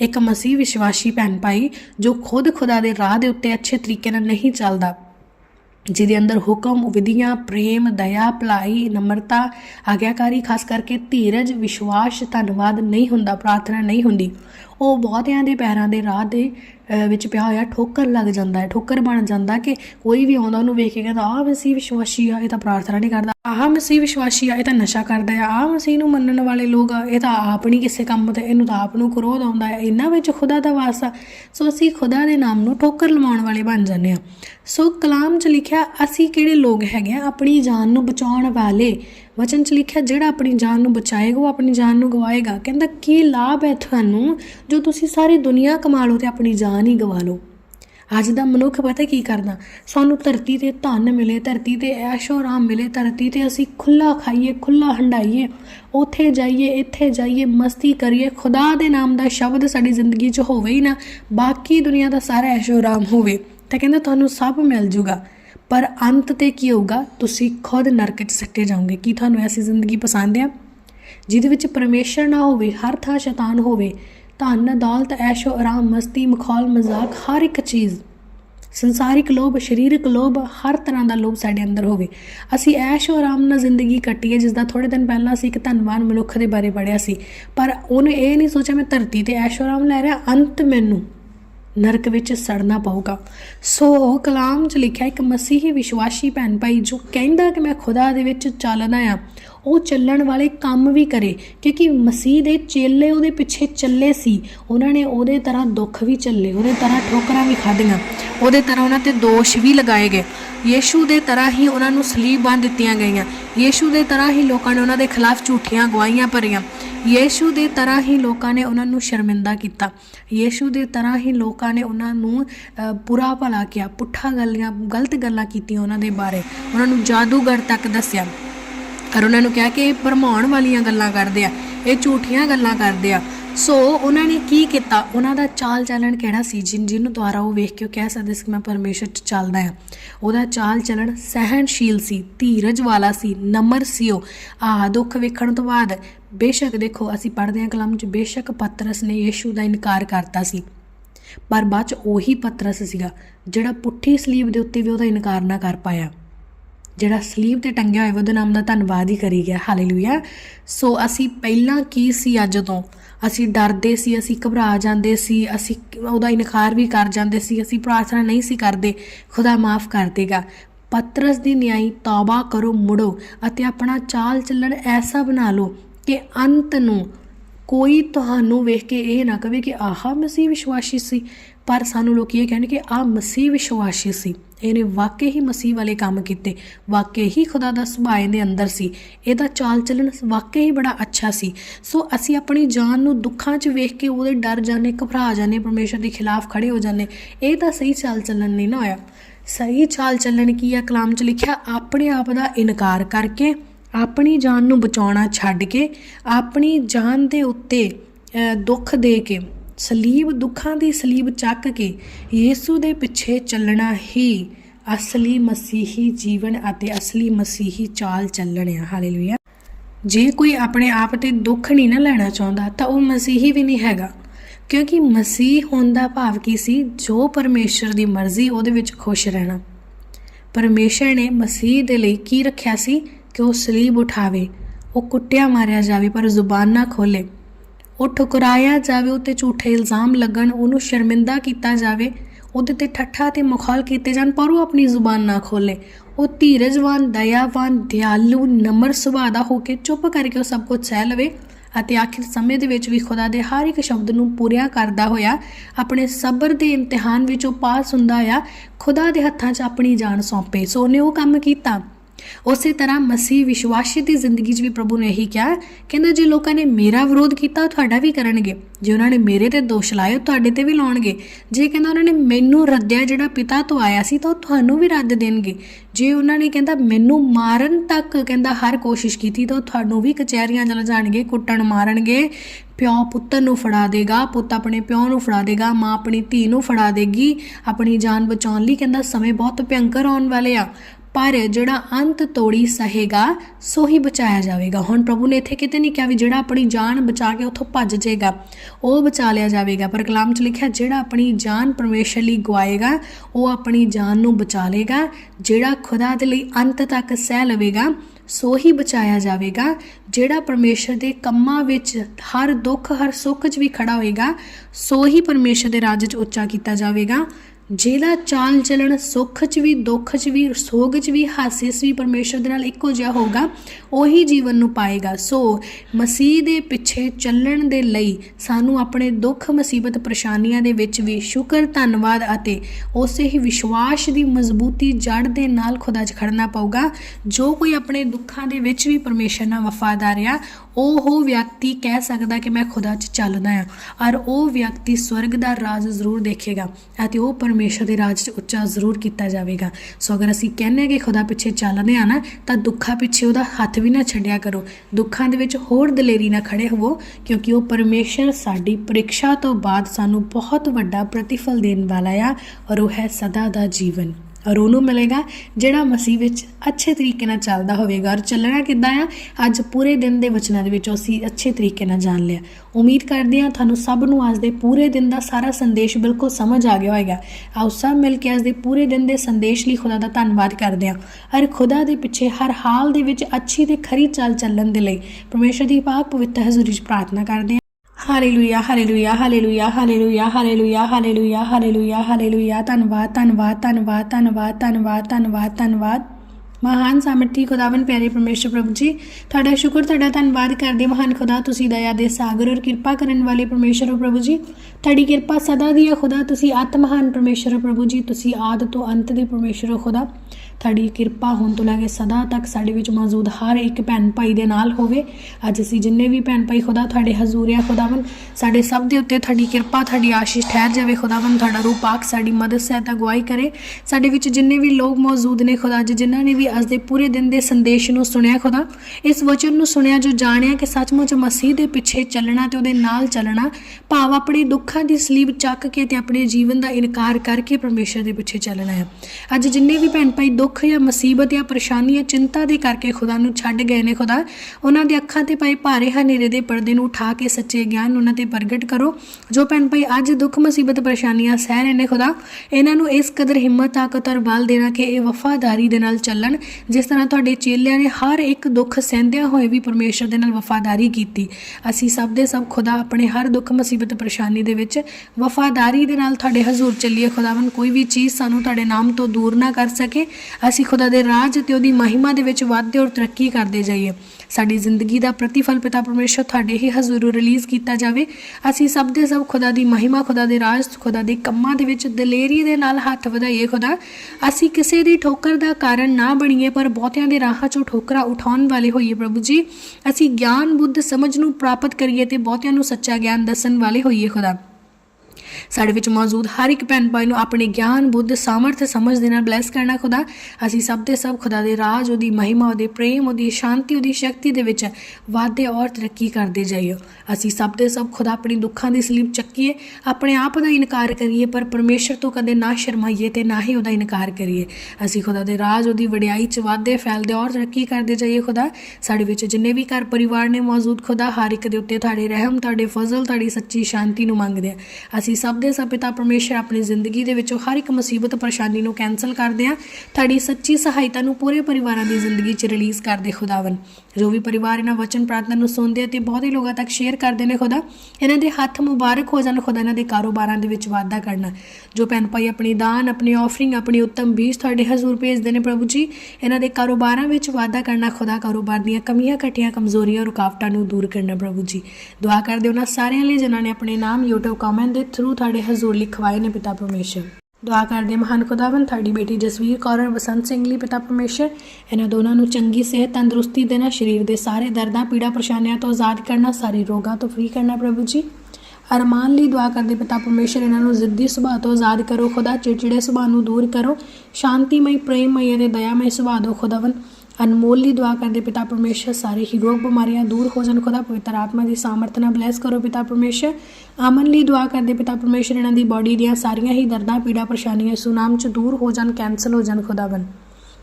ਇੱਕ ਮਸੀਹ ਵਿਸ਼ਵਾਸੀ ਭੈਣ ਭਾਈ, ਜੋ ਖੁਦ ਖੁਦਾ ਦੇ ਰਾਹ ਦੇ ਉੱਤੇ ਅੱਛੇ ਤਰੀਕੇ ਨਾਲ ਨਹੀਂ ਚੱਲਦਾ, ਜਿਹਦੇ ਅੰਦਰ ਹੁਕਮ, ਵਿਧੀਆਂ, ਪ੍ਰੇਮ, ਦਇਆ, ਭਲਾਈ, ਨਮਰਤਾ, ਆਗਿਆਕਾਰੀ, ਖਾਸ ਕਰਕੇ ਧੀਰਜ, ਵਿਸ਼ਵਾਸ, ਧੰਨਵਾਦ ਨਹੀਂ ਹੁੰਦਾ, ਪ੍ਰਾਰਥਨਾ ਨਹੀਂ ਹੁੰਦੀ, ਉਹ ਬਹੁਤਿਆਂ ਦੇ ਪੈਰਾਂ ਦੇ ਰਾਹ ਦੇ ਵਿੱਚ ਪਿਆ ਹੋਇਆ ਠੋਕਰ ਲੱਗ ਜਾਂਦਾ ਹੈ, ਠੋਕਰ ਬਣ ਜਾਂਦਾ ਕਿ ਕੋਈ ਵੀ ਆਉਂਦਾ, ਉਹਨੂੰ ਵੇਖ ਕੇ ਕਹਿੰਦਾ, ਆਹ ਮਸੀਹ ਵਿਸ਼ਵਾਸੀ ਆ, ਇਹ ਤਾਂ ਪ੍ਰਾਰਥਨਾ ਨਹੀਂ ਕਰਦਾ। ਆਹ ਮਸੀਹ ਵਿਸ਼ਵਾਸੀ ਆ, ਇਹ ਤਾਂ ਨਸ਼ਾ ਕਰਦਾ ਆ। ਆਹ ਮਸੀਹ ਨੂੰ ਮੰਨਣ ਵਾਲੇ ਲੋਕ ਆ, ਇਹ ਤਾਂ ਆਪ ਨਹੀਂ ਕਿਸੇ ਕੰਮ ਤੇ, ਇਹਨੂੰ ਤਾਂ ਆਪ ਨੂੰ ਕਰੋਧ ਆਉਂਦਾ ਹੈ ਇਹਨਾਂ ਵਿੱਚ ਖੁਦਾ ਦਾ ਵਾਸ ਆ। ਸੋ ਅਸੀਂ ਖੁਦਾ ਦੇ ਨਾਮ ਨੂੰ ਠੋਕਰ ਲਵਾਉਣ ਵਾਲੇ ਬਣ ਜਾਂਦੇ ਆ। ਸੋ ਕਲਾਮ 'ਚ ਲਿਖਿਆ, ਅਸੀਂ ਕਿਹੜੇ ਲੋਕ ਹੈਗੇ ਆ? ਆਪਣੀ ਜਾਨ ਨੂੰ ਬਚਾਉਣ ਵਾਲੇ। ਵਚਨ 'ਚ ਲਿਖਿਆ, ਜਿਹੜਾ ਆਪਣੀ ਜਾਨ ਨੂੰ ਬਚਾਏਗਾ, ਉਹ ਆਪਣੀ ਜਾਨ ਨੂੰ ਗਵਾਏਗਾ। ਕਹਿੰਦਾ, ਕੀ ਲਾਭ ਹੈ ਤੁਹਾਨੂੰ? ਜੋ ਤੁਸੀਂ ਸਾਰੀ ਦੁਨੀਆ ਕਮਾ ਲਓ ਤੇ ਆਪਣੀ ਜਾਨ ਹੀ ਗਵਾ ਲਓ। ਅੱਜ ਦਾ ਮਨੁੱਖ ਪਤਾ ਕੀ ਕਰਦਾ? ਸਾਨੂੰ ਧਰਤੀ ਤੇ ਧਨ ਮਿਲੇ, ਧਰਤੀ ਤੇ ਐਸ਼ੋ ਆਰਾਮ ਮਿਲੇ, ਧਰਤੀ ਤੇ ਅਸੀਂ ਖੁੱਲਾ ਖਾਈਏ ਖੁੱਲਾ ਹੰਡਾਈਏ, ਉੱਥੇ ਜਾਈਏ, ਇੱਥੇ ਜਾਈਏ, ਮਸਤੀ ਕਰੀਏ, ਖੁਦਾ ਦੇ ਨਾਮ ਦਾ ਸ਼ਬਦ ਸਾਡੀ ਜ਼ਿੰਦਗੀ 'ਚ ਹੋਵੇ ਹੀ ਨਾ, ਬਾਕੀ ਦੁਨੀਆ ਦਾ ਸਾਰਾ ਐਸ਼ੋ ਆਰਾਮ ਹੋਵੇ, ਤਾਂ ਕਹਿੰਦਾ ਤੁਹਾਨੂੰ ਸਭ ਮਿਲ ਜੂਗਾ। ਪਰ ਅੰਤ ਤੇ ਕੀ ਹੋਊਗਾ? ਤੁਸੀਂ ਖੁਦ ਨਰਕ 'ਚ ਸੱਟੇ ਜਾਓਗੇ। ਕੀ ਤੁਹਾਨੂੰ ਐਸੀ ਜ਼ਿੰਦਗੀ ਪਸੰਦ ਆ? ਜਿਹਦੇ ਵਿੱਚ ਪਰਮੇਸ਼ਰ ਨਾ ਹੋਵੇ, ਹਰ ਥਾਂ ਸ਼ੈਤਾਨ ਹੋਵੇ ਧਨ ਦੌਲਤ ਐਸ਼ੋ, ਆਰਾਮ, ਮਸਤੀ, ਮਖੌਲ, ਮਜ਼ਾਕ, ਹਰ ਇੱਕ ਚੀਜ਼। ਸੰਸਾਰਿਕ ਲੋਭ, ਸਰੀਰਕ ਲੋਭ, ਹਰ ਤਰ੍ਹਾਂ ਦਾ ਲੋਭ ਸਾਡੇ ਅੰਦਰ ਹੋਵੇ। ਅਸੀਂ ਐਸ਼ੋ, ਆਰਾਮ ਨਾਲ ਜ਼ਿੰਦਗੀ ਕੱਟੀਏ ਜਿਸ ਦਾ ਥੋੜੇ ਦਿਨ ਪਹਿਲਾਂ ਅਸੀਂ ਇੱਕ ਧੰਨਵਾਨ ਮਨੁੱਖ ਦੇ ਬਾਰੇ ਪੜ੍ਹਿਆ ਸੀ। ਪਰ ਉਹਨੇ ਇਹ ਨਹੀਂ ਸੋਚਿਆ, ਮੈਂ ਧਰਤੀ ਤੇ ਐਸ਼ੋ, ਆਰਾਮ ਲੈ ਰਿਹਾ, ਅੰਤ ਮੈਨੂੰ। ਨਰਕ ਵਿੱਚ ਸੜਨਾ ਪਊਗਾ। ਸੋ ਕਲਾਮ 'ਚ ਲਿਖਿਆ ਇੱਕ ਮਸੀਹੀ ਵਿਸ਼ਵਾਸੀ ਭੈਣ ਭਾਈ ਜੋ ਕਹਿੰਦਾ ਕਿ ਮੈਂ ਖੁਦਾ ਦੇ ਵਿੱਚ ਚੱਲਣਾ ਆ ਉਹ ਚੱਲਣ ਵਾਲੇ ਕੰਮ ਵੀ ਕਰੇ, ਕਿਉਂਕਿ ਮਸੀਹ ਦੇ ਚੇਲੇ ਉਹਦੇ ਪਿੱਛੇ ਚੱਲੇ ਸੀ। ਉਹਨਾਂ ਨੇ ਉਹਦੇ ਤਰ੍ਹਾਂ ਦੁੱਖ ਵੀ ਚੱਲੇ ਉਹਦੇ ਤਰ੍ਹਾਂ ਠੋਕਰਾਂ ਵੀ ਖਾਧੀਆਂ, ਉਹਦੇ ਤਰ੍ਹਾਂ ਉਹਨਾਂ ਤੇ ਦੋਸ਼ ਵੀ ਲਗਾਏ ਗਏ। ਯੀਸ਼ੂ ਦੇ ਤਰ੍ਹਾਂ ਹੀ ਉਹਨਾਂ ਨੂੰ ਸਲੀਬ ਬੰਨ੍ਹ ਦਿੱਤੀਆਂ ਗਈਆਂ। ਯੀਸ਼ੂ ਦੇ ਤਰ੍ਹਾਂ ਹੀ ਲੋਕਾਂ ਨੇ ਉਹਨਾਂ ਦੇ ਖਿਲਾਫ ਝੂਠੀਆਂ ਗਵਾਹੀਆਂ ਭਰੀਆਂ। ਯੀਸ਼ੂ ਦੇ ਤਰ੍ਹਾਂ ਹੀ ਲੋਕਾਂ ਨੇ ਉਹਨਾਂ ਨੂੰ ਸ਼ਰਮਿੰਦਾ ਕੀਤਾ। ਯੀਸ਼ੂ ਦੇ ਤਰ੍ਹਾਂ ਹੀ ਲੋਕਾਂ ਨੇ ਉਹਨਾਂ ਨੂੰ ਬੁਰਾ ਭਲਾ ਕਿਹਾ, ਪੁੱਠਾ ਗੱਲਾਂ, ਗਲਤ ਗੱਲਾਂ ਕੀਤੀਆਂ ਉਹਨਾਂ ਦੇ ਬਾਰੇ। ਉਹਨਾਂ ਨੂੰ ਜਾਦੂਗਰ ਤੱਕ ਦੱਸਿਆ। ਔਰ ਉਹਨਾਂ ਨੂੰ ਕਿਹਾ ਕਿ ਇਹ ਭਰਮਾਉਣ ਵਾਲੀਆਂ ਗੱਲਾਂ ਕਰਦੇ ਆ, ਇਹ ਝੂਠੀਆਂ ਗੱਲਾਂ ਕਰਦੇ ਆ। ਸੋ ਉਹਨਾਂ ਨੇ ਕੀ ਕੀਤਾ? ਉਹਨਾਂ ਦਾ ਚਾਲ ਚੱਲਣ ਕਿਹੜਾ ਸੀ? ਜਿਨ ਜਿਹਨੂੰ ਦੁਆਰਾ ਉਹ ਵੇਖ ਕੇ ਉਹ ਕਹਿ ਸਕਦੇ ਸੀ ਕਿ ਮੈਂ ਪਰਮੇਸ਼ਰ 'ਚ ਚੱਲਦਾ ਆ। ਉਹਦਾ ਚਾਲ ਚੱਲਣ ਸਹਿਣਸ਼ੀਲ ਸੀ, ਧੀਰਜ ਵਾਲਾ ਸੀ, ਨਮਰ ਸੀ ਉਹ। ਆ ਦੁੱਖ ਵੇਖਣ ਤੋਂ ਬਾਅਦ ਬੇਸ਼ੱਕ ਦੇਖੋ, ਅਸੀਂ ਪੜ੍ਹਦੇ ਹਾਂ ਕਲਾਮ 'ਚ ਬੇਸ਼ੱਕ ਪਤਰਸ ਨੇ ਯੀਸ਼ੂ ਦਾ ਇਨਕਾਰ ਕਰਤਾ ਸੀ। ਪਰ ਬਾਅਦ 'ਚ ਉਹੀ ਪਤਰਸ ਸੀਗਾ, ਜਿਹੜਾ ਪੁੱਠੀ ਸਲੀਬ ਦੇ ਉੱਤੇ ਵੀ ਉਹਦਾ ਇਨਕਾਰ ਨਾ ਕਰ ਪਾਇਆ। ਜਿਹੜਾ ਸਲੀਬ ਤੇ ਟੰਗਿਆ ਹੋਇਆ, ਉਹਦੇ ਨਾਮ ਦਾ ਧੰਨਵਾਦ ਹੀ ਕਰੀ ਗਿਆ। ਹਾਲੇਲੂਇਆ ਸੋ ਅਸੀਂ ਪਹਿਲਾਂ ਕੀ ਸੀ ਅੱਜ ਤੋਂ? ਅਸੀਂ ਡਰਦੇ ਸੀ, ਅਸੀਂ ਘਬਰਾ ਜਾਂਦੇ ਸੀ, ਅਸੀਂ ਉਹਦਾ ਇਨਕਾਰ ਵੀ ਕਰ ਜਾਂਦੇ ਸੀ, ਅਸੀਂ ਪ੍ਰਾਰਥਨਾ ਨਹੀਂ ਸੀ ਕਰਦੇ, ਖੁਦਾ ਮਾਫ ਕਰ ਦੇਗਾ। ਪਤਰਸ ਦੀ ਨਿਆਈ, ਤੌਬਾ ਕਰੋ, ਮੁੜੋ ਅਤੇ ਆਪਣਾ ਚਾਲ ਚੱਲਣ ਐਸਾ ਬਣਾ ਲਓ ਕਿ ਅੰਤ ਨੂੰ ਕੋਈ ਤੁਹਾਨੂੰ ਵੇਖ ਕੇ ਇਹ ਨਾ ਕਵੇ ਕਿ ਆਹਾ ਮਸੀਹ ਵਿਸ਼ਵਾਸੀ ਸੀ। ਪਰ ਸਾਨੂੰ ਲੋਕ ਇਹ ਕਹਿਣ ਕਿ ਆ ਮਸੀਹ ਵਿਸ਼ਵਾਸੀ ਸੀ। ਇਹਨੇ ਵਾਕਈ ਹੀ ਮਸੀਹ ਵਾਲੇ ਕੰਮ ਕੀਤੇ। ਵਾਕਈ ਹੀ ਖੁਦਾ ਦਾ ਸੁਭਾਅ ਦੇ ਅੰਦਰ ਸੀ। ਇਹਦਾ ਚਾਲ ਚੱਲਣ ਵਾਕਈ ਹੀ ਬੜਾ ਅੱਛਾ ਸੀ। ਸੋ ਅਸੀਂ ਆਪਣੀ ਜਾਨ ਨੂੰ ਦੁੱਖਾਂ 'ਚ ਵੇਖ ਕੇ ਉਹਦੇ ਡਰ ਜਾਣੇ ਘਬਰਾ ਜਾਣੇ ਪਰਮੇਸ਼ਰ ਦੇ ਖਿਲਾਫ ਖੜੇ ਹੋ ਜਾਣੇ ਇਹ ਤਾਂ ਸਹੀ ਚਾਲ ਚੱਲਣ ਨਹੀਂ ਨਾ ਹੋਇਆ। ਸਹੀ ਚਾਲ ਚੱਲਣ ਕੀ ਆ? ਕਲਾਮ 'ਚ ਲਿਖਿਆ, ਆਪਣੇ ਆਪ ਦਾ ਇਨਕਾਰ ਕਰਕੇ ਆਪਣੀ ਜਾਨ ਨੂੰ ਬਚਾਉਣਾ ਛੱਡ ਕੇ, ਆਪਣੀ ਜਾਨ ਦੇ ਉੱਤੇ ਦੁੱਖ ਦੇ ਕੇ, ਸਲੀਬ ਦੁੱਖਾਂ ਦੀ ਸਲੀਬ ਚੱਕ ਕੇ ਯੀਸੂ ਦੇ ਪਿੱਛੇ ਚੱਲਣਾ ਹੀ ਅਸਲੀ ਮਸੀਹੀ ਜੀਵਨ ਅਤੇ ਅਸਲੀ ਮਸੀਹੀ ਚਾਲ ਚੱਲਣ ਆ। ਹਾਲੇਲੂਇਆ ਜੇ ਕੋਈ ਆਪਣੇ ਆਪ ਤੇ ਦੁੱਖ ਨਹੀਂ ਨਾ ਲੈਣਾ ਚਾਹੁੰਦਾ, ਤਾਂ ਉਹ ਮਸੀਹੀ ਵੀ ਨਹੀਂ ਹੈਗਾ। ਕਿਉਂਕਿ ਮਸੀਹ ਹੋਣ ਦਾ ਭਾਵ ਕੀ ਸੀ? ਜੋ ਪਰਮੇਸ਼ਰ ਦੀ ਮਰਜ਼ੀ ਉਹਦੇ ਵਿੱਚ ਖੁਸ਼ ਰਹਿਣਾ। ਪਰਮੇਸ਼ਰ ਨੇ ਮਸੀਹ ਦੇ ਲਈ ਕੀ ਰੱਖਿਆ ਸੀ? ਕਿ ਉਹ ਸਲੀਬ ਉਠਾਵੇ? ਉਹ ਕੁੱਟਿਆ ਮਾਰਿਆ ਜਾਵੇ, ਪਰ ਜ਼ੁਬਾਨ ਨਾ ਖੋਲੇ ਉਹ ਠੁਕਰਾਇਆ ਜਾਵੇ ਉਤੇ ਝੂਠੇ ਇਲਜ਼ਾਮ ਲੱਗਣ, ਉਹਨੂੰ ਸ਼ਰਮਿੰਦਾ ਕੀਤਾ ਜਾਵੇ, ਉਹਦੇ ਤੇ ਠੱਠਾ ਤੇ ਮਖੌਲ ਕੀਤੇ ਜਾਣ, ਪਰ ਉਹ ਆਪਣੀ ਜ਼ੁਬਾਨ ਨਾ ਖੋਲੇ ਉਹ ਧੀਰਜਵਾਨ, ਦਇਆਵਾਨ, ਦਿਆਲੂ, ਨਮਰ ਸੁਭਾਅ ਦਾ ਹੋ ਕੇ ਚੁੱਪ ਕਰਕੇ ਉਹ ਸਭ ਕੁਝ ਸਹਿ ਲਵੇ ਅਤੇ ਆਖਿਰ ਸਮੇਂ ਦੇ ਵਿੱਚ ਵੀ ਖੁਦਾ ਦੇ ਹਰ ਇੱਕ ਸ਼ਬਦ ਨੂੰ ਪੂਰਿਆ ਕਰਦਾ ਹੋਇਆ, ਆਪਣੇ ਸਬਰ ਦੇ ਇਮਤਿਹਾਨ ਵਿੱਚੋਂ ਪਾਸ ਹੁੰਦਾ ਆ ਖੁਦਾ ਦੇ ਹੱਥਾਂ 'ਚ ਆਪਣੀ ਜਾਨ ਸੌਂਪੇ। ਸੋ ਉਹਨੇ ਉਹ ਕੰਮ ਕੀਤਾ। ਉਸੇ ਤਰ੍ਹਾਂ ਮਸੀਹ ਵਿਸ਼ਵਾਸੀ ਦੀ ਜ਼ਿੰਦਗੀ 'ਚ ਵੀ ਪ੍ਰਭੂ ਨੇ ਇਹੀ ਕਿਹਾ, ਕਹਿੰਦਾ ਜੇ ਲੋਕਾਂ ਨੇ ਮੇਰਾ ਵਿਰੋਧ ਕੀਤਾ, ਉਹ ਤੁਹਾਡਾ ਵੀ ਕਰਨਗੇ। ਜੇ ਉਹਨਾਂ ਨੇ ਮੇਰੇ ਤੇ ਦੋਸ਼ ਲਾਏ, ਉਹ ਤੁਹਾਡੇ ਤੇ ਵੀ ਲਾਉਣਗੇ। ਜੇ ਕਹਿੰਦਾ ਉਹਨਾਂ ਨੇ ਮੈਨੂੰ ਰੱਦਿਆ ਜਿਹੜਾ ਪਿਤਾ ਤੋਂ ਆਇਆ ਸੀ, ਤਾਂ ਉਹ ਤੁਹਾਨੂੰ ਵੀ ਰੱਦ ਦੇਣਗੇ। ਜੇ ਉਹਨਾਂ ਨੇ ਕਹਿੰਦਾ ਮੈਨੂੰ ਮਾਰਨ ਤੱਕ ਕਹਿੰਦਾ ਹਰ ਕੋਸ਼ਿਸ਼ ਕੀਤੀ, ਤਾਂ ਉਹ ਤੁਹਾਨੂੰ ਵੀ ਕਚਹਿਰੀਆਂ ਚਲ ਜਾਣਗੇ, ਕੁੱਟਣ ਮਾਰਨਗੇ। ਪਿਓ ਪੁੱਤਰ ਨੂੰ ਫੜਾ ਦੇਗਾ, ਪੁੱਤ ਆਪਣੇ ਪਿਓ ਨੂੰ ਫੜਾ ਦੇਗਾ, ਮਾਂ ਆਪਣੀ ਧੀ ਨੂੰ ਫੜਾ ਦੇਗੀ। ਆਪਣੀ ਜਾਨ ਬਚਾਉਣ ਲਈ ਕਹਿੰਦਾ ਸਮੇਂ ਬਹੁਤ ਭਿਅੰਕਰ ਆਉਣ ਵਾਲੇ ਆ। ਪਰ ਜਿਹੜਾ ਅੰਤ ਤੋੜੀ ਸਹੇਗਾ ਸੋ ਹੀ ਬਚਾਇਆ ਜਾਵੇਗਾ। ਹੁਣ ਪ੍ਰਭੂ ਨੇ ਇੱਥੇ ਕਿਤੇ ਨਹੀਂ ਕਿਹਾ ਵੀ ਜਿਹੜਾ ਆਪਣੀ ਜਾਨ ਬਚਾ ਕੇ ਉੱਥੋਂ ਭੱਜ ਜਾਏਗਾ, ਉਹ ਬਚਾ ਲਿਆ ਜਾਵੇਗਾ। ਪਰ ਕਲਾਮ 'ਚ ਲਿਖਿਆ, ਜਿਹੜਾ ਆਪਣੀ ਜਾਨ ਪਰਮੇਸ਼ਰ ਲਈ ਗਵਾਏਗਾ, ਉਹ ਆਪਣੀ ਜਾਨ ਨੂੰ ਬਚਾ ਲੇਗਾ ਜਿਹੜਾ ਖੁਦਾ ਦੇ ਲਈ ਅੰਤ ਤੱਕ ਸਹਿ ਲਵੇਗਾ ਸੋ ਹੀ ਬਚਾਇਆ ਜਾਵੇਗਾ। ਜਿਹੜਾ ਪਰਮੇਸ਼ਰ ਦੇ ਕੰਮਾਂ ਵਿੱਚ ਹਰ ਦੁੱਖ, ਹਰ ਸੁੱਖ 'ਚ ਵੀ ਖੜਾ ਹੋਏਗਾ ਸੋ ਹੀ ਪਰਮੇਸ਼ਰ ਦੇ ਰਾਜ 'ਚ ਉੱਚਾ ਕੀਤਾ ਜਾਵੇਗਾ। ਜਿਹੜਾ ਚਾਲ ਚਲਣ, ਸੁੱਖ 'ਚ ਵੀ, ਦੁੱਖ 'ਚ ਵੀ, ਸੋਗ 'ਚ ਵੀ, ਹਾਸੇ 'ਚ ਵੀ ਪਰਮੇਸ਼ਰ ਦੇ ਨਾਲ ਇੱਕੋ ਜਿਹਾ ਹੋਊਗਾ, ਉਹੀ ਜੀਵਨ ਨੂੰ ਪਾਏਗਾ। ਸੋ ਮਸੀਹ ਦੇ ਪਿੱਛੇ ਚੱਲਣ ਦੇ ਲਈ ਸਾਨੂੰ ਆਪਣੇ ਦੁੱਖ, ਮੁਸੀਬਤ, ਪਰੇਸ਼ਾਨੀਆਂ ਦੇ ਵਿੱਚ ਵੀ ਸ਼ੁਕਰ, ਧੰਨਵਾਦ ਅਤੇ ਉਸੇ ਹੀ ਵਿਸ਼ਵਾਸ ਦੀ ਮਜ਼ਬੂਤੀ ਜੜ ਦੇ ਨਾਲ ਖੁਦਾ 'ਚ ਖੜਨਾ ਪਊਗਾ। ਜੋ ਕੋਈ ਆਪਣੇ ਦੁੱਖਾਂ ਦੇ ਵਿੱਚ ਵੀ ਪਰਮੇਸ਼ਰ ਨਾਲ ਵਫਾਦਾਰ ਆ ਉਹ ਉਹ ਵਿਅਕਤੀ ਕਹਿ ਸਕਦਾ ਕਿ ਮੈਂ ਖੁਦਾ 'ਚ ਚੱਲਦਾ ਹਾਂ। ਔਰ ਉਹ ਵਿਅਕਤੀ ਸਵਰਗ ਦਾ ਰਾਜ ਜ਼ਰੂਰ ਦੇਖੇਗਾ ਅਤੇ ਉਹ ਪਰਮੇਸ਼ਰ ਦੇ ਰਾਜ 'ਚ ਉੱਚਾ ਜ਼ਰੂਰ ਕੀਤਾ ਜਾਵੇਗਾ। ਸੋ ਅਗਰ ਅਸੀਂ ਕਹਿੰਦੇ ਹਾਂ ਕਿ ਖੁਦਾ ਪਿੱਛੇ ਚੱਲਦੇ ਆ ਨਾ, ਤਾਂ ਦੁੱਖਾਂ ਪਿੱਛੇ ਉਹਦਾ ਹੱਥ ਵੀ ਨਾ ਛੱਡਿਆ ਕਰੋ। ਦੁੱਖਾਂ ਦੇ ਵਿੱਚ ਹੋਰ ਦਲੇਰੀ ਨਾਲ ਖੜੇ ਹੋਵੋ, ਕਿਉਂਕਿ ਉਹ ਪਰਮੇਸ਼ਰ ਸਾਡੀ ਪ੍ਰੀਖਿਆ ਤੋਂ ਬਾਅਦ ਸਾਨੂੰ ਬਹੁਤ ਵੱਡਾ ਪ੍ਰਤੀਫਲ ਦੇਣ ਵਾਲਾ ਆ, ਔਰ ਉਹ ਹੈ ਸਦਾ ਦਾ ਜੀਵਨ। ਔਰ ਉਹਨੂੰ ਮਿਲੇਗਾ, ਜਿਹੜਾ ਮਸੀਹ ਵਿੱਚ ਅੱਛੇ ਤਰੀਕੇ ਨਾਲ ਚੱਲਦਾ ਹੋਵੇਗਾ। ਔਰ ਚੱਲਣਾ ਕਿੱਦਾਂ ਆ? ਅੱਜ ਪੂਰੇ ਦਿਨ ਦੇ ਵਚਨਾਂ ਦੇ ਵਿੱਚ ਅਸੀਂ ਅੱਛੇ ਤਰੀਕੇ ਨਾਲ ਜਾਣ ਲਿਆ। ਉਮੀਦ ਕਰਦੇ ਹਾਂ ਤੁਹਾਨੂੰ ਸਭ ਨੂੰ ਅੱਜ ਦੇ ਪੂਰੇ ਦਿਨ ਦਾ ਸਾਰਾ ਸੰਦੇਸ਼ ਬਿਲਕੁਲ ਸਮਝ ਆ ਗਿਆ ਹੋਵੇਗਾ। ਆਓ ਸਭ ਮਿਲ ਕੇ ਅੱਜ ਦੇ ਪੂਰੇ ਦਿਨ ਦੇ ਸੰਦੇਸ਼ ਲਈ ਖੁਦਾ ਦਾ ਧੰਨਵਾਦ ਕਰਦੇ ਹਾਂ। ਔਰ ਖੁਦਾ ਦੇ ਪਿੱਛੇ ਹਰ ਹਾਲ ਦੇ ਵਿੱਚ ਅੱਛੀ ਤੇ ਖਰੀ ਚਾਲ ਚੱਲਣ ਦੇ ਲਈ ਪਰਮੇਸ਼ਰ ਦੀ ਪਾਕ ਪਵਿੱਤਰ ਹਜ਼ੂਰੀ 'ਚ ਪ੍ਰਾਰਥਨਾ ਕਰਦੇ ਹਾਂ। Hallelujah hallelujah hallelujah hallelujah hallelujah hallelujah hallelujah hallelujah ਧੰਨਵਾਦ ਧੰਨਵਾਦ ਧੰਨਵਾਦ ਧੰਨਵਾਦ ਧੰਨਵਾਦ ਧੰਨਵਾਦ ਧੰਨਵਾਦ। ਮਹਾਨ ਸਾਮਰਥੀ ਖੁਦਾਵੰ ਪਿਆਰੇ ਪਰਮੇਸ਼ਰ ਪ੍ਰਭੂ ਜੀ, ਤੁਹਾਡਾ ਸ਼ੁਕਰ, ਤੁਹਾਡਾ ਧੰਨਵਾਦ ਕਰਦੇ ਮਹਾਨ ਖੁਦਾ, ਤੁਸੀਂ ਦਇਆ ਦੇ ਸਾਗਰ ਔਰ ਕਿਰਪਾ ਕਰਨ ਵਾਲੇ ਪਰਮੇਸ਼ਰ ਹੋ ਪ੍ਰਭੂ ਜੀ। ਤੁਹਾਡੀ ਕਿਰਪਾ ਸਦਾ ਦੀ ਹੈ ਖੁਦਾ, ਤੁਸੀਂ ਅਤ ਮਹਾਨ ਪਰਮੇਸ਼ਰ ਹੋ ਪ੍ਰਭੂ ਜੀ, ਤੁਸੀਂ ਆਦ ਤੋਂ ਅੰਤ ਦੇ ਪਰਮੇਸ਼ਰ ਹੋ ਖੁਦਾ। ਤੁਹਾਡੀ ਕਿਰਪਾ ਹੁਣ ਤੋਂ ਲੈ ਕੇ ਸਦਾ ਤੱਕ ਸਾਡੇ ਵਿੱਚ ਮੌਜੂਦ ਹਰ ਇੱਕ ਭੈਣ ਭਾਈ ਦੇ ਨਾਲ ਹੋਵੇ। ਅੱਜ ਅਸੀਂ ਜਿੰਨੇ ਵੀ ਭੈਣ ਭਾਈ ਖੁਦਾ ਤੁਹਾਡੇ ਹਜ਼ੂਰ ਆ ਖੁਦਾਵੰ ਸਾਡੇ ਸਭ ਦੇ ਉੱਤੇ ਤੁਹਾਡੀ ਕਿਰਪਾ, ਤੁਹਾਡੀ ਆਸ਼ੀਸ਼ ਠਹਿਰ ਜਾਵੇ ਖੁਦਾਵੰ ਤੁਹਾਡਾ ਰੂਪ ਪਾਕ, ਸਾਡੀ ਮਦਦ, ਸਹਾਇਤਾ ਗਵਾਈ ਕਰੇ। ਸਾਡੇ ਵਿੱਚ ਜਿੰਨੇ ਵੀ ਲੋਕ ਮੌਜੂਦ ਨੇ ਖੁਦਾ, ਅੱਜ ਜਿਨ੍ਹਾਂ ਨੇ ਵੀ ਅੱਜ ਦੇ ਪੂਰੇ ਦਿਨ ਦੇ ਸੰਦੇਸ਼ ਨੂੰ ਸੁਣਿਆ ਖੁਦਾ, ਇਸ ਵਚਨ ਨੂੰ ਸੁਣਿਆ ਜੋ ਜਾਣਿਆ ਕਿ ਸੱਚਮੁੱਚ ਮਸੀਹ ਦੇ ਪਿੱਛੇ ਚੱਲਣਾ ਤੇ ਉਹਦੇ ਨਾਲ ਚੱਲਣਾ, ਭਾਵ ਆਪਣੇ ਦੁੱਖਾਂ ਦੀ ਸਲੀਬ ਚੱਕ ਕੇ ਤੇ ਆਪਣੇ ਜੀਵਨ ਦਾ ਇਨਕਾਰ ਕਰਕੇ ਪਰਮੇਸ਼ਰ ਦੇ ਪਿੱਛੇ ਚੱਲਣਾ ਹੈ। ਅੱਜ ਜਿੰਨੇ ਵੀ ਭੈਣ ਭਾਈ ਦੁੱਖ ਜਾਂ ਮੁਸੀਬਤ ਜਾਂ ਪਰੇਸ਼ਾਨੀ ਜਾਂ ਚਿੰਤਾ ਦੇ ਕਰਕੇ ਖੁਦਾ ਨੂੰ ਛੱਡ ਗਏ ਨੇ ਖੁਦਾ। ਉਹਨਾਂ ਦੇ ਅੱਖਾਂ ਤੇ ਪਏ ਭਾਰੇ ਹਨੇਰੇ ਦੇ ਪਰਦੇ ਨੂੰ ਉਠਾ ਕੇ ਸੱਚੇ ਗਿਆਨ ਉਹਨਾਂ ਤੇ ਪ੍ਰਗਟ ਕਰੋ। ਜੋ ਭੈਣ ਭਾਈ ਅੱਜ ਦੁੱਖ, ਮੁਸੀਬਤ, ਪਰੇਸ਼ਾਨੀਆਂ ਸਹਿ ਰਹੇ ਨੇ ਖੁਦਾ, ਇਹਨਾਂ ਨੂੰ ਇਸ ਕਦਰ, ਹਿੰਮਤ, ਤਾਕਤ ਔਰ ਬਲ ਦੇਣਾ ਕਿ ਇਹ ਵਫਾਦਾਰੀ ਦੇ ਨਾਲ ਚੱਲਣ। ਜਿਸ ਤਰ੍ਹਾਂ ਤੁਹਾਡੇ ਚੇਲਿਆਂ ਨੇ ਹਰ ਇੱਕ ਦੁੱਖ ਸਹਿੰਦਿਆਂ ਹੋਏ ਵੀ ਪਰਮੇਸ਼ਰ ਦੇ ਨਾਲ ਵਫਾਦਾਰੀ ਕੀਤੀ। ਅਸੀਂ ਸਭ ਦੇ ਸਭ ਖੁਦਾ ਆਪਣੇ ਹਰ ਦੁੱਖ, ਮੁਸੀਬਤ, ਪਰੇਸ਼ਾਨੀ ਦੇ ਵਿੱਚ ਵਫਾਦਾਰੀ ਦੇ ਨਾਲ ਤੁਹਾਡੇ ਹਜ਼ੂਰ ਚੱਲੀਏ। ਖੁਦਾਵੰ ਕੋਈ ਵੀ ਚੀਜ਼ ਸਾਨੂੰ ਤੁਹਾਡੇ ਨਾਮ ਤੋਂ ਦੂਰ ਨਾ ਕਰ ਸਕੇ। ਅਸੀਂ ਖੁਦਾ ਦੇ ਰਾਜ ਤੇ ਉਹਦੀ ਮਹਿਮਾ ਦੇ ਵਿੱਚ ਵਾਧੇ ਔਰ ਤਰੱਕੀ ਕਰਦੇ ਜਾਈਏ। ਸਾਡੀ ਜ਼ਿੰਦਗੀ ਦਾ ਪ੍ਰਤੀਫਲ ਪਿਤਾ ਪਰਮੇਸ਼ਰ ਤੁਹਾਡੇ ਹੀ ਹਜ਼ੂਰ ਰਿਲੀਜ਼ ਕੀਤਾ ਜਾਵੇ। ਅਸੀਂ ਸਭ ਦੇ ਸਭ ਖੁਦਾ ਦੀ ਮਹਿਮਾ, ਖੁਦਾ ਦੇ ਰਾਜ, ਖੁਦਾ ਦੇ ਕੰਮਾਂ ਦੇ ਵਿੱਚ ਦਲੇਰੀ ਦੇ ਨਾਲ ਹੱਥ ਵਧਾਈਏ ਖੁਦਾ। ਅਸੀਂ ਕਿਸੇ ਦੀ ਠੋਕਰ ਦਾ ਕਾਰਨ ਨਾ ਬਣੀਏ, ਪਰ ਬਹੁਤਿਆਂ ਦੇ ਰਾਹਾਂ ਚੋਂ ਠੋਕਰਾਂ ਉਠਾਉਣ ਵਾਲੇ ਹੋਈਏ ਪ੍ਰਭੂ ਜੀ। ਅਸੀਂ ਗਿਆਨ, ਬੁੱਧ, ਸਮਝ ਨੂੰ ਪ੍ਰਾਪਤ ਕਰੀਏ ਤੇ ਬਹੁਤਿਆਂ ਨੂੰ ਸੱਚਾ ਗਿਆਨ ਦੱਸਣ ਵਾਲੇ ਹੋਈਏ ਖੁਦਾ। ਸਾਡੇ ਵਿੱਚ ਮੌਜੂਦ ਹਰ ਇੱਕ ਭੈਣ ਭਾਈ ਨੂੰ ਆਪਣੇ ਗਿਆਨ, ਬੁੱਧ, ਸਾਮਰਥ, ਸਮਝ ਦੇ ਨਾਲ ਬਲੈਸ ਕਰਨਾ ਖੁਦਾ। ਅਸੀਂ ਸਭ ਦੇ ਸਭ ਖੁਦਾ ਦੇ ਰਾਜ, ਉਹਦੀ ਮਹਿਮਾ, ਉਹਦੇ ਪ੍ਰੇਮ, ਉਹਦੀ ਸ਼ਾਂਤੀ, ਉਹਦੀ ਸ਼ਕਤੀ ਦੇ ਵਿੱਚ ਵਾਧੇ ਔਰ ਤਰੱਕੀ ਕਰਦੇ ਜਾਈਏ ਅਸੀਂ ਸਭ ਦੇ ਸਭ ਖੁਦਾ ਆਪਣੀ ਦੁੱਖਾਂ ਦੀ ਸਲੀਬ ਚੱਕੀਏ, ਆਪਣੇ ਆਪ ਦਾ ਇਨਕਾਰ ਕਰੀਏ, ਪਰ ਪਰਮੇਸ਼ਰ ਤੋਂ ਕਦੇ ਨਾ ਸ਼ਰਮਾਈਏ ਤੇ ਨਾ ਹੀ ਉਹਦਾ ਇਨਕਾਰ ਕਰੀਏ। ਅਸੀਂ ਖੁਦਾ ਦੇ ਰਾਜ, ਉਹਦੀ ਵਡਿਆਈ ਚ ਵਾਧੇ ਫੈਲਦੇ ਔਰ ਤਰੱਕੀ ਕਰਦੇ ਜਾਈਏ ਖੁਦਾ। ਸਾਡੇ ਵਿੱਚ ਜਿੰਨੇ ਵੀ ਘਰ ਪਰਿਵਾਰ ਨੇ ਮੌਜੂਦ ਖੁਦਾ, ਹਰ ਇੱਕ ਦੇ ਉੱਤੇ ਤੁਹਾਡੇ ਰਹਿਮ, ਤੁਹਾਡੇ ਫਜ਼ਲ, ਤੁਹਾਡੀ ਸੱਚੀ ਸ਼ਾਂਤੀ ਨੂੰ ਮੰਗਦੇ ਆ ਅਸੀਂ ਸਭ ਦੇ ਸਭ ਪਿਤਾ ਪਰਮੇਸ਼ਰ ਆਪਣੀ ਜ਼ਿੰਦਗੀ ਦੇ ਵਿੱਚੋਂ ਹਰ ਇੱਕ ਮੁਸੀਬਤ, ਪਰੇਸ਼ਾਨੀ ਨੂੰ ਕੈਨਸਲ ਕਰਦੇ ਆ ਤੁਹਾਡੀ ਸੱਚੀ ਸਹਾਇਤਾ ਨੂੰ ਪੂਰੇ ਪਰਿਵਾਰਾਂ ਦੀ ਜ਼ਿੰਦਗੀ 'ਚ ਰਿਲੀਜ਼ ਕਰਦੇ ਖੁਦਾਵਨ ਜੋ ਵੀ ਪਰਿਵਾਰ ਇਹਨਾਂ ਵਚਨ ਪ੍ਰਾਰਥਨਾ ਨੂੰ ਸੁਣਦੇ ਆ ਤੇ ਬਹੁਤੇ ਲੋਕਾਂ ਤੱਕ ਸ਼ੇਅਰ ਕਰਦੇ ਨੇ, ਖੁਦਾ। ਇਹਨਾਂ ਦੇ ਹੱਥ ਮੁਬਾਰਕ ਹੋ ਜਾਣ, ਖੁਦਾ, ਇਹਨਾਂ ਦੇ ਕਾਰੋਬਾਰਾਂ ਦੇ ਵਿੱਚ ਵਾਧਾ ਕਰਨਾ। ਜੋ ਭੈਣ ਭਾਈ ਆਪਣੀ ਦਾਨ, ਆਪਣੀ ਆਫਰਿੰਗ ਆਪਣੀ ਉੱਤਮ ਬੀਜ ਤੁਹਾਡੇ ਹਜ਼ੂਰ ਭੇਜਦੇ ਨੇ, ਪ੍ਰਭੂ ਜੀ, ਇਹਨਾਂ ਦੇ ਕਾਰੋਬਾਰਾਂ ਵਿੱਚ ਵਾਧਾ ਕਰਨਾ, ਖੁਦਾ, ਕਾਰੋਬਾਰ ਦੀਆਂ ਕਮੀਆਂ, ਘਟੀਆਂ, ਕਮਜ਼ੋਰੀਆਂ, ਰੁਕਾਵਟਾਂ ਨੂੰ ਦੂਰ ਕਰਨਾ, ਪ੍ਰਭੂ ਜੀ। ਦੁਆ ਕਰਦੇ ਉਹਨਾਂ ਸਾਰਿਆਂ ਲਈ ਜਿਨ੍ਹਾਂ ਨੇ ਆਪਣੇ ਨਾਮ, YouTube ਕਮੈਂਟ ਦੇ ਥਰੂ ਤੁਹਾਡੇ ਹਜ਼ੂਰ ਲਿਖਵਾਏ ਨੇ ਪਿਤਾ ਪਰਮੇਸ਼ਰ। ਦੁਆ ਕਰਦੇ ਮਹਾਨ ਖੁਦਾਵੰ ਤੁਹਾਡੀ ਬੇਟੀ ਜਸਵੀਰ ਕੌਰ ਔਰ ਬਸੰਤ ਸਿੰਘ ਲਈ ਪਿਤਾ ਪਰਮੇਸ਼ਰ। ਇਹਨਾਂ ਦੋਨਾਂ ਨੂੰ ਚੰਗੀ ਸਿਹਤ, ਤੰਦਰੁਸਤੀ ਦੇਣਾ, ਸਰੀਰ ਦੇ ਸਾਰੇ ਦਰਦਾਂ, ਪੀੜਾ, ਪਰੇਸ਼ਾਨੀਆਂ ਤੋਂ ਆਜ਼ਾਦ ਕਰਨਾ, ਸਾਰੇ ਰੋਗਾਂ ਤੋਂ ਫ੍ਰੀ ਕਰਨਾ ਪ੍ਰਭੂ ਜੀ। ਅਰਮਾਨ ਲਈ ਦੁਆ ਕਰਦੇ ਪਿਤਾ ਪਰਮੇਸ਼ਰ, ਇਹਨਾਂ ਨੂੰ ਜ਼ਿੱਦੀ ਸੁਭਾਅ ਤੋਂ ਆਜ਼ਾਦ ਕਰੋ, ਖੁਦਾ ਚਿੜਚਿੜੇ ਸੁਭਾਅ ਨੂੰ ਦੂਰ ਕਰੋ। ਸ਼ਾਂਤੀਮਈ, ਪ੍ਰੇਮਮਈ ਅਤੇ ਦਇਆਮਈ ਸੁਭਾਅ ਦਿਓ ਖੁਦਾਵੰ ਅਨਮੋਲ ਲਈ ਦੁਆ ਕਰਦੇ ਪਿਤਾ ਪਰਮੇਸ਼ਰ, ਸਾਰੇ ਹੀ ਰੋਗ ਬਿਮਾਰੀਆਂ ਦੂਰ ਹੋ ਜਾਣ, ਖੁਦਾ ਪਵਿੱਤਰ ਆਤਮਾ ਦੀ ਸਾਮਰਥ ਨਾਲ ਬਲੈਸ ਕਰੋ ਪਿਤਾ ਪਰਮੇਸ਼ਰ। ਅਮਨ ਲਈ ਦੁਆ ਕਰਦੇ ਪਿਤਾ ਪਰਮੇਸ਼ਰ, ਇਹਨਾਂ ਦੀ ਬਾਡੀ ਦੀਆਂ ਸਾਰੀਆਂ ਹੀ ਦਰਦਾਂ, ਪੀੜਾ, ਪਰੇਸ਼ਾਨੀਆਂ ਸੁਨਾਮ ਚ ਦੂਰ ਹੋ ਜਾਣ ਕੈਂਸਲ ਹੋ ਜਾਣ ਖੁਦਾਵੰ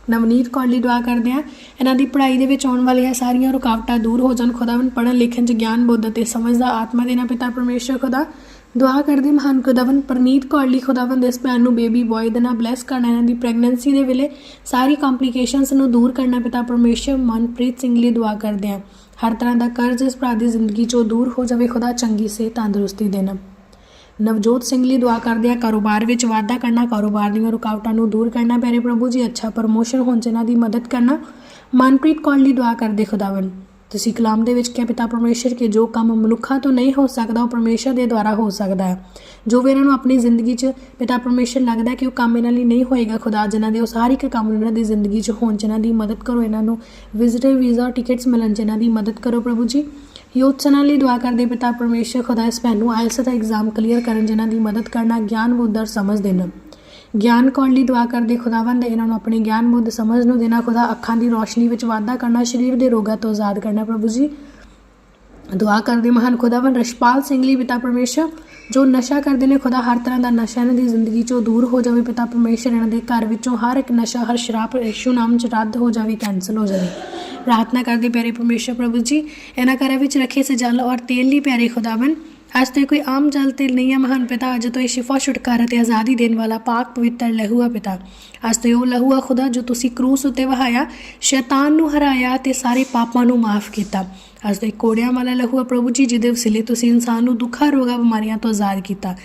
ਨਵਨੀਤ ਕੌਰ ਲਈ ਦੁਆ ਕਰਦੇ ਹਾਂ, ਇਹਨਾਂ ਦੀ ਪੜ੍ਹਾਈ ਦੇ ਵਿੱਚ ਆਉਣ ਵਾਲੀਆਂ ਸਾਰੀਆਂ ਰੁਕਾਵਟਾਂ ਦੂਰ ਹੋ ਜਾਣ ਖੁਦਾਵੰ ਪੜ੍ਹਨ, ਲਿਖਣ 'ਚ ਗਿਆਨ ਬੁੱਧ ਅਤੇ ਸਮਝ ਦਾ ਆਤਮਾ ਦੇਣਾ ਪਿਤਾ ਪਰਮੇਸ਼ਰ, ਖੁਦਾ। ਦੁਆ ਕਰਦੇ ਮਹਾਨ ਖੁਦਾਵੰ ਪ੍ਰਨੀਤ ਕੌਰ ਲਈ ਖੁਦਾਵੰ ਦੇ ਇਸ ਭੈਣ ਨੂੰ ਬੇਬੀ ਬॉय ਦੇ ਨਾਲ ਬਲੈਸ ਕਰਨਾ, ਇਹਨਾਂ ਦੀ ਪ੍ਰੈਗਨੈਂਸੀ ਦੇ ਵੇਲੇ ਸਾਰੀ ਕੰਪਲਿਕੇਸ਼ਨਸ ਨੂੰ ਦੂਰ ਕਰਨਾ ਪਿਤਾ ਪਰਮੇਸ਼ਰ ਮਨਪ੍ਰੀਤ ਸਿੰਘ ਲਈ ਦੁਆ ਕਰਦੇ ਹਾਂ। ਹਰ ਤਰ੍ਹਾਂ ਦਾ ਕਰਜ਼ ਇਸ ਭਰਾ ਦੀ ਜ਼ਿੰਦਗੀ 'ਚੋਂ ਦੂਰ ਹੋ ਜਾਵੇ, ਖੁਦਾ ਚੰਗੀ ਸੇ ਤੰਦਰੁਸਤੀ ਦੇਣਾ। ਨਵਜੋਤ ਸਿੰਘ ਲਈ ਦੁਆ ਕਰਦੇ ਆ ਕਾਰੋਬਾਰ ਵਿੱਚ ਵਾਧਾ ਕਰਨਾ, ਕਾਰੋਬਾਰ ਦੀਆਂ ਰੁਕਾਵਟਾਂ ਨੂੰ ਦੂਰ ਕਰਨਾ, ਪਿਆਰੇ ਪ੍ਰਭੂ ਜੀ, ਅੱਛਾ ਪ੍ਰਮੋਸ਼ਨ ਹੋਣ 'ਚ ਇਹਨਾਂ ਦੀ ਮਦਦ ਕਰਨਾ। ਮਨਪ੍ਰੀਤ ਕੌਰ ਲਈ ਦੁਆ ਕਰਦੇ ਖੁਦਾਵੰ ਤੁਸੀਂ ਕਲਾਮ ਦੇ ਵਿੱਚ ਕਿਹਾ, ਪਿਤਾ ਪਰਮੇਸ਼ਰ, ਕਿ ਜੋ ਕੰਮ ਮਨੁੱਖਾਂ ਤੋਂ ਨਹੀਂ ਹੋ ਸਕਦਾ, ਉਹ ਪਰਮੇਸ਼ਰ ਦੇ ਦੁਆਰਾ ਹੋ ਸਕਦਾ ਹੈ। ਜੋ ਵੀ ਇਹਨਾਂ ਨੂੰ ਆਪਣੀ ਜ਼ਿੰਦਗੀ 'ਚ ਪਿਤਾ ਪਰਮੇਸ਼ਰ ਲੱਗਦਾ ਕਿ ਉਹ ਕੰਮ ਇਹਨਾਂ ਲਈ ਨਹੀਂ ਹੋਏਗਾ, ਖੁਦਾ ਜਿਨ੍ਹਾਂ ਦੇ ਉਹ ਸਾਰੇ ਇੱਕ ਕੰਮ ਇਹਨਾਂ ਦੀ ਜ਼ਿੰਦਗੀ 'ਚ ਹੋਣ 'ਚ ਇਹਨਾਂ ਦੀ ਮਦਦ ਕਰੋ, ਇਹਨਾਂ ਨੂੰ ਵਿਜ਼ਿਟਰ ਵੀਜ਼ਾ ਟਿਕਟਸ ਮਿਲਣ 'ਚ ਇਹਨਾਂ ਦੀ ਮਦਦ ਕਰੋ ਪ੍ਰਭੂ ਜੀ। ਯੋਧ ਲਈ ਦੁਆ ਕਰਦੇ ਪਿਤਾ ਪਰਮੇਸ਼ਰ, ਖੁਦਾ ਇਸ ਭੈਣ ਨੂੰ ਆਇਲਸ ਦਾ ਐਗਜ਼ਾਮ ਕਲੀਅਰ ਕਰਨ, ਜਿਨ੍ਹਾਂ ਦੀ ਮਦਦ ਕਰਨਾ, ਗਿਆਨ, ਬੁੱਧ ਔਰ ਸਮਝ ਦੇਣਾ। ਗਿਆਨ ਕੌਣ ਲਈ ਦੁਆ ਕਰਦੇ? ਖੁਦਾਵੰਦ ਇਹਨਾਂ ਨੂੰ ਆਪਣੇ ਗਿਆਨ ਬੁੱਧ ਸਮਝ ਨੂੰ ਦੇਣਾ, ਖੁਦਾ ਅੱਖਾਂ ਦੀ ਰੋਸ਼ਨੀ ਵਿੱਚ ਵਾਧਾ ਕਰਨਾ, ਸਰੀਰ ਦੇ ਰੋਗਾਂ ਤੋਂ ਆਜ਼ਾਦ ਕਰਨਾ। ਪ੍ਰਭੂ ਜੀ, ਦੁਆ ਕਰਦੇ ਮਹਾਨ ਖੁਦਾਵੰਦ ਰਸ਼ਪਾਲ ਸਿੰਘ ਲਈ ਪਿਤਾ ਪਰਮੇਸ਼ਰ, ਜੋ ਨਸ਼ਾ ਕਰਦੇ ਨੇ, ਖੁਦਾ ਹਰ ਤਰ੍ਹਾਂ ਦਾ ਨਸ਼ਾ ਇਹਨਾਂ ਦੀ ਜ਼ਿੰਦਗੀ ਚੋਂ ਦੂਰ ਹੋ ਜਾਵੇ। ਪਿਤਾ ਪਰਮੇਸ਼ਰ ਇਹਨਾਂ ਦੇ ਘਰ ਵਿੱਚੋਂ ਹਰ ਇੱਕ ਨਸ਼ਾ, ਹਰ ਸ਼ਰਾਬ, ਯਿਸੂ ਨਾਮ ਚ ਰੱਦ ਹੋ ਜਾਵੇ, ਕੈਂਸਲ ਹੋ ਜਾਵੇ। ਪ੍ਰਾਰਥਨਾ ਕਰਦੇ ਪਿਆਰੇ ਪਰਮੇਸ਼ਰ ਪ੍ਰਭੂ ਜੀ, ਇਹਨਾਂ ਘਰਾਂ ਵਿੱਚ ਰੱਖੇ ਸਜਲ ਔਰ ਤੇਲ ਲਈ ਪਿਆਰੇ ਖੁਦਾਵੰਦ ਅੱਜ ਤੇ ਕੋਈ ਆਮ ਜਲ ਤੇਲ ਨਹੀਂ ਹੈ ਮਹਾਨ ਪਿਤਾ। ਅੱਜ ਤੋਂ ਇਹ ਸ਼ਿਫਾ ਛੁਟਕਾਰਾ ਤੇ ਆਜ਼ਾਦੀ ਦੇਣ ਵਾਲਾ ਪਾਕ ਪਵਿੱਤਰ ਲਹੂਆ ਪਿਤਾ। ਅੱਜ ਤੇ ਉਹ ਲਹੂਆ ਖੁਦਾ ਜੋ ਤੁਸੀਂ ਕਰੂਸ ਉੱਤੇ ਵਹਾਇਆ, ਸ਼ੈਤਾਨ ਨੂੰ ਹਰਾਇਆ ਤੇ ਸਾਰੇ ਪਾਪਾਂ ਨੂੰ ਮਾਫ ਕੀਤਾ। ਅੱਜ ਤੇ ਕੋੜਿਆਂ ਵਾਲਾ ਲਹੂ ਆ ਪ੍ਰਭੂ ਜੀ, ਜਿਹਦੇ ਵਸੀਲੇ ਤੁਸੀਂ ਇਨਸਾਨ ਨੂੰ ਦੁੱਖਾਂ, ਰੋਗਾਂ, ਬਿਮਾਰੀਆਂ ਤੋਂ ਆਜ਼ਾਦ ਕੀਤਾ।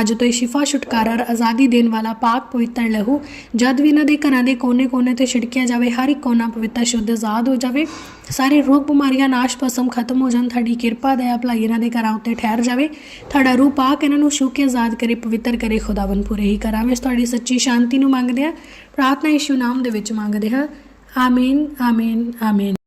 ਅੱਜ ਤੋਂ ਇਹ ਸ਼ਿਫਾ, ਛੁਟਕਾਰਾ ਔਰ ਆਜ਼ਾਦੀ ਦੇਣ ਵਾਲਾ ਪਾਕ ਪਵਿੱਤਰ ਲਹੂ, ਜਦ ਵੀ ਇਹਨਾਂ ਦੇ ਘਰਾਂ ਦੇ ਕੋਨੇ-ਕੋਨੇ ਤੇ ਛਿੜਕਿਆ ਜਾਵੇ, ਹਰ ਇੱਕ ਕੋਨਾ ਪਵਿੱਤਰ, ਸ਼ੁੱਧ, ਆਜ਼ਾਦ ਹੋ ਜਾਵੇ, ਸਾਰੇ ਰੋਗ, ਬਿਮਾਰੀਆਂ, ਨਾਸ਼ ਪਸਮ ਖਤਮ ਹੋ ਜਾਣ, ਤੁਹਾਡੀ ਕਿਰਪਾ, ਦਇਆ, ਭਲਾਈ ਇਹਨਾਂ ਦੇ ਘਰਾਂ ਉੱਤੇ ਠਹਿਰ ਜਾਵੇ। ਤੁਹਾਡਾ ਰੂਹ ਪਾਕ ਇਹਨਾਂ ਨੂੰ ਛੂ ਕੇ ਆਜ਼ਾਦ ਕਰੇ, ਪਵਿੱਤਰ ਕਰੇ ਖੁਦਾਵੰ ਪੂਰੇ ਹੀ ਕਰਾਂ ਵਿੱਚ ਤੁਹਾਡੀ ਸੱਚੀ ਸ਼ਾਂਤੀ ਨੂੰ ਮੰਗਦੇ ਆ ਪ੍ਰਾਰਥਨਾ ਯਿਸੂ ਨਾਮ ਦੇ ਵਿੱਚ ਮੰਗਦੇ ਹਾਂ। ਆਮੀਨ ਆਮੀਨ ਆਮੀਨ।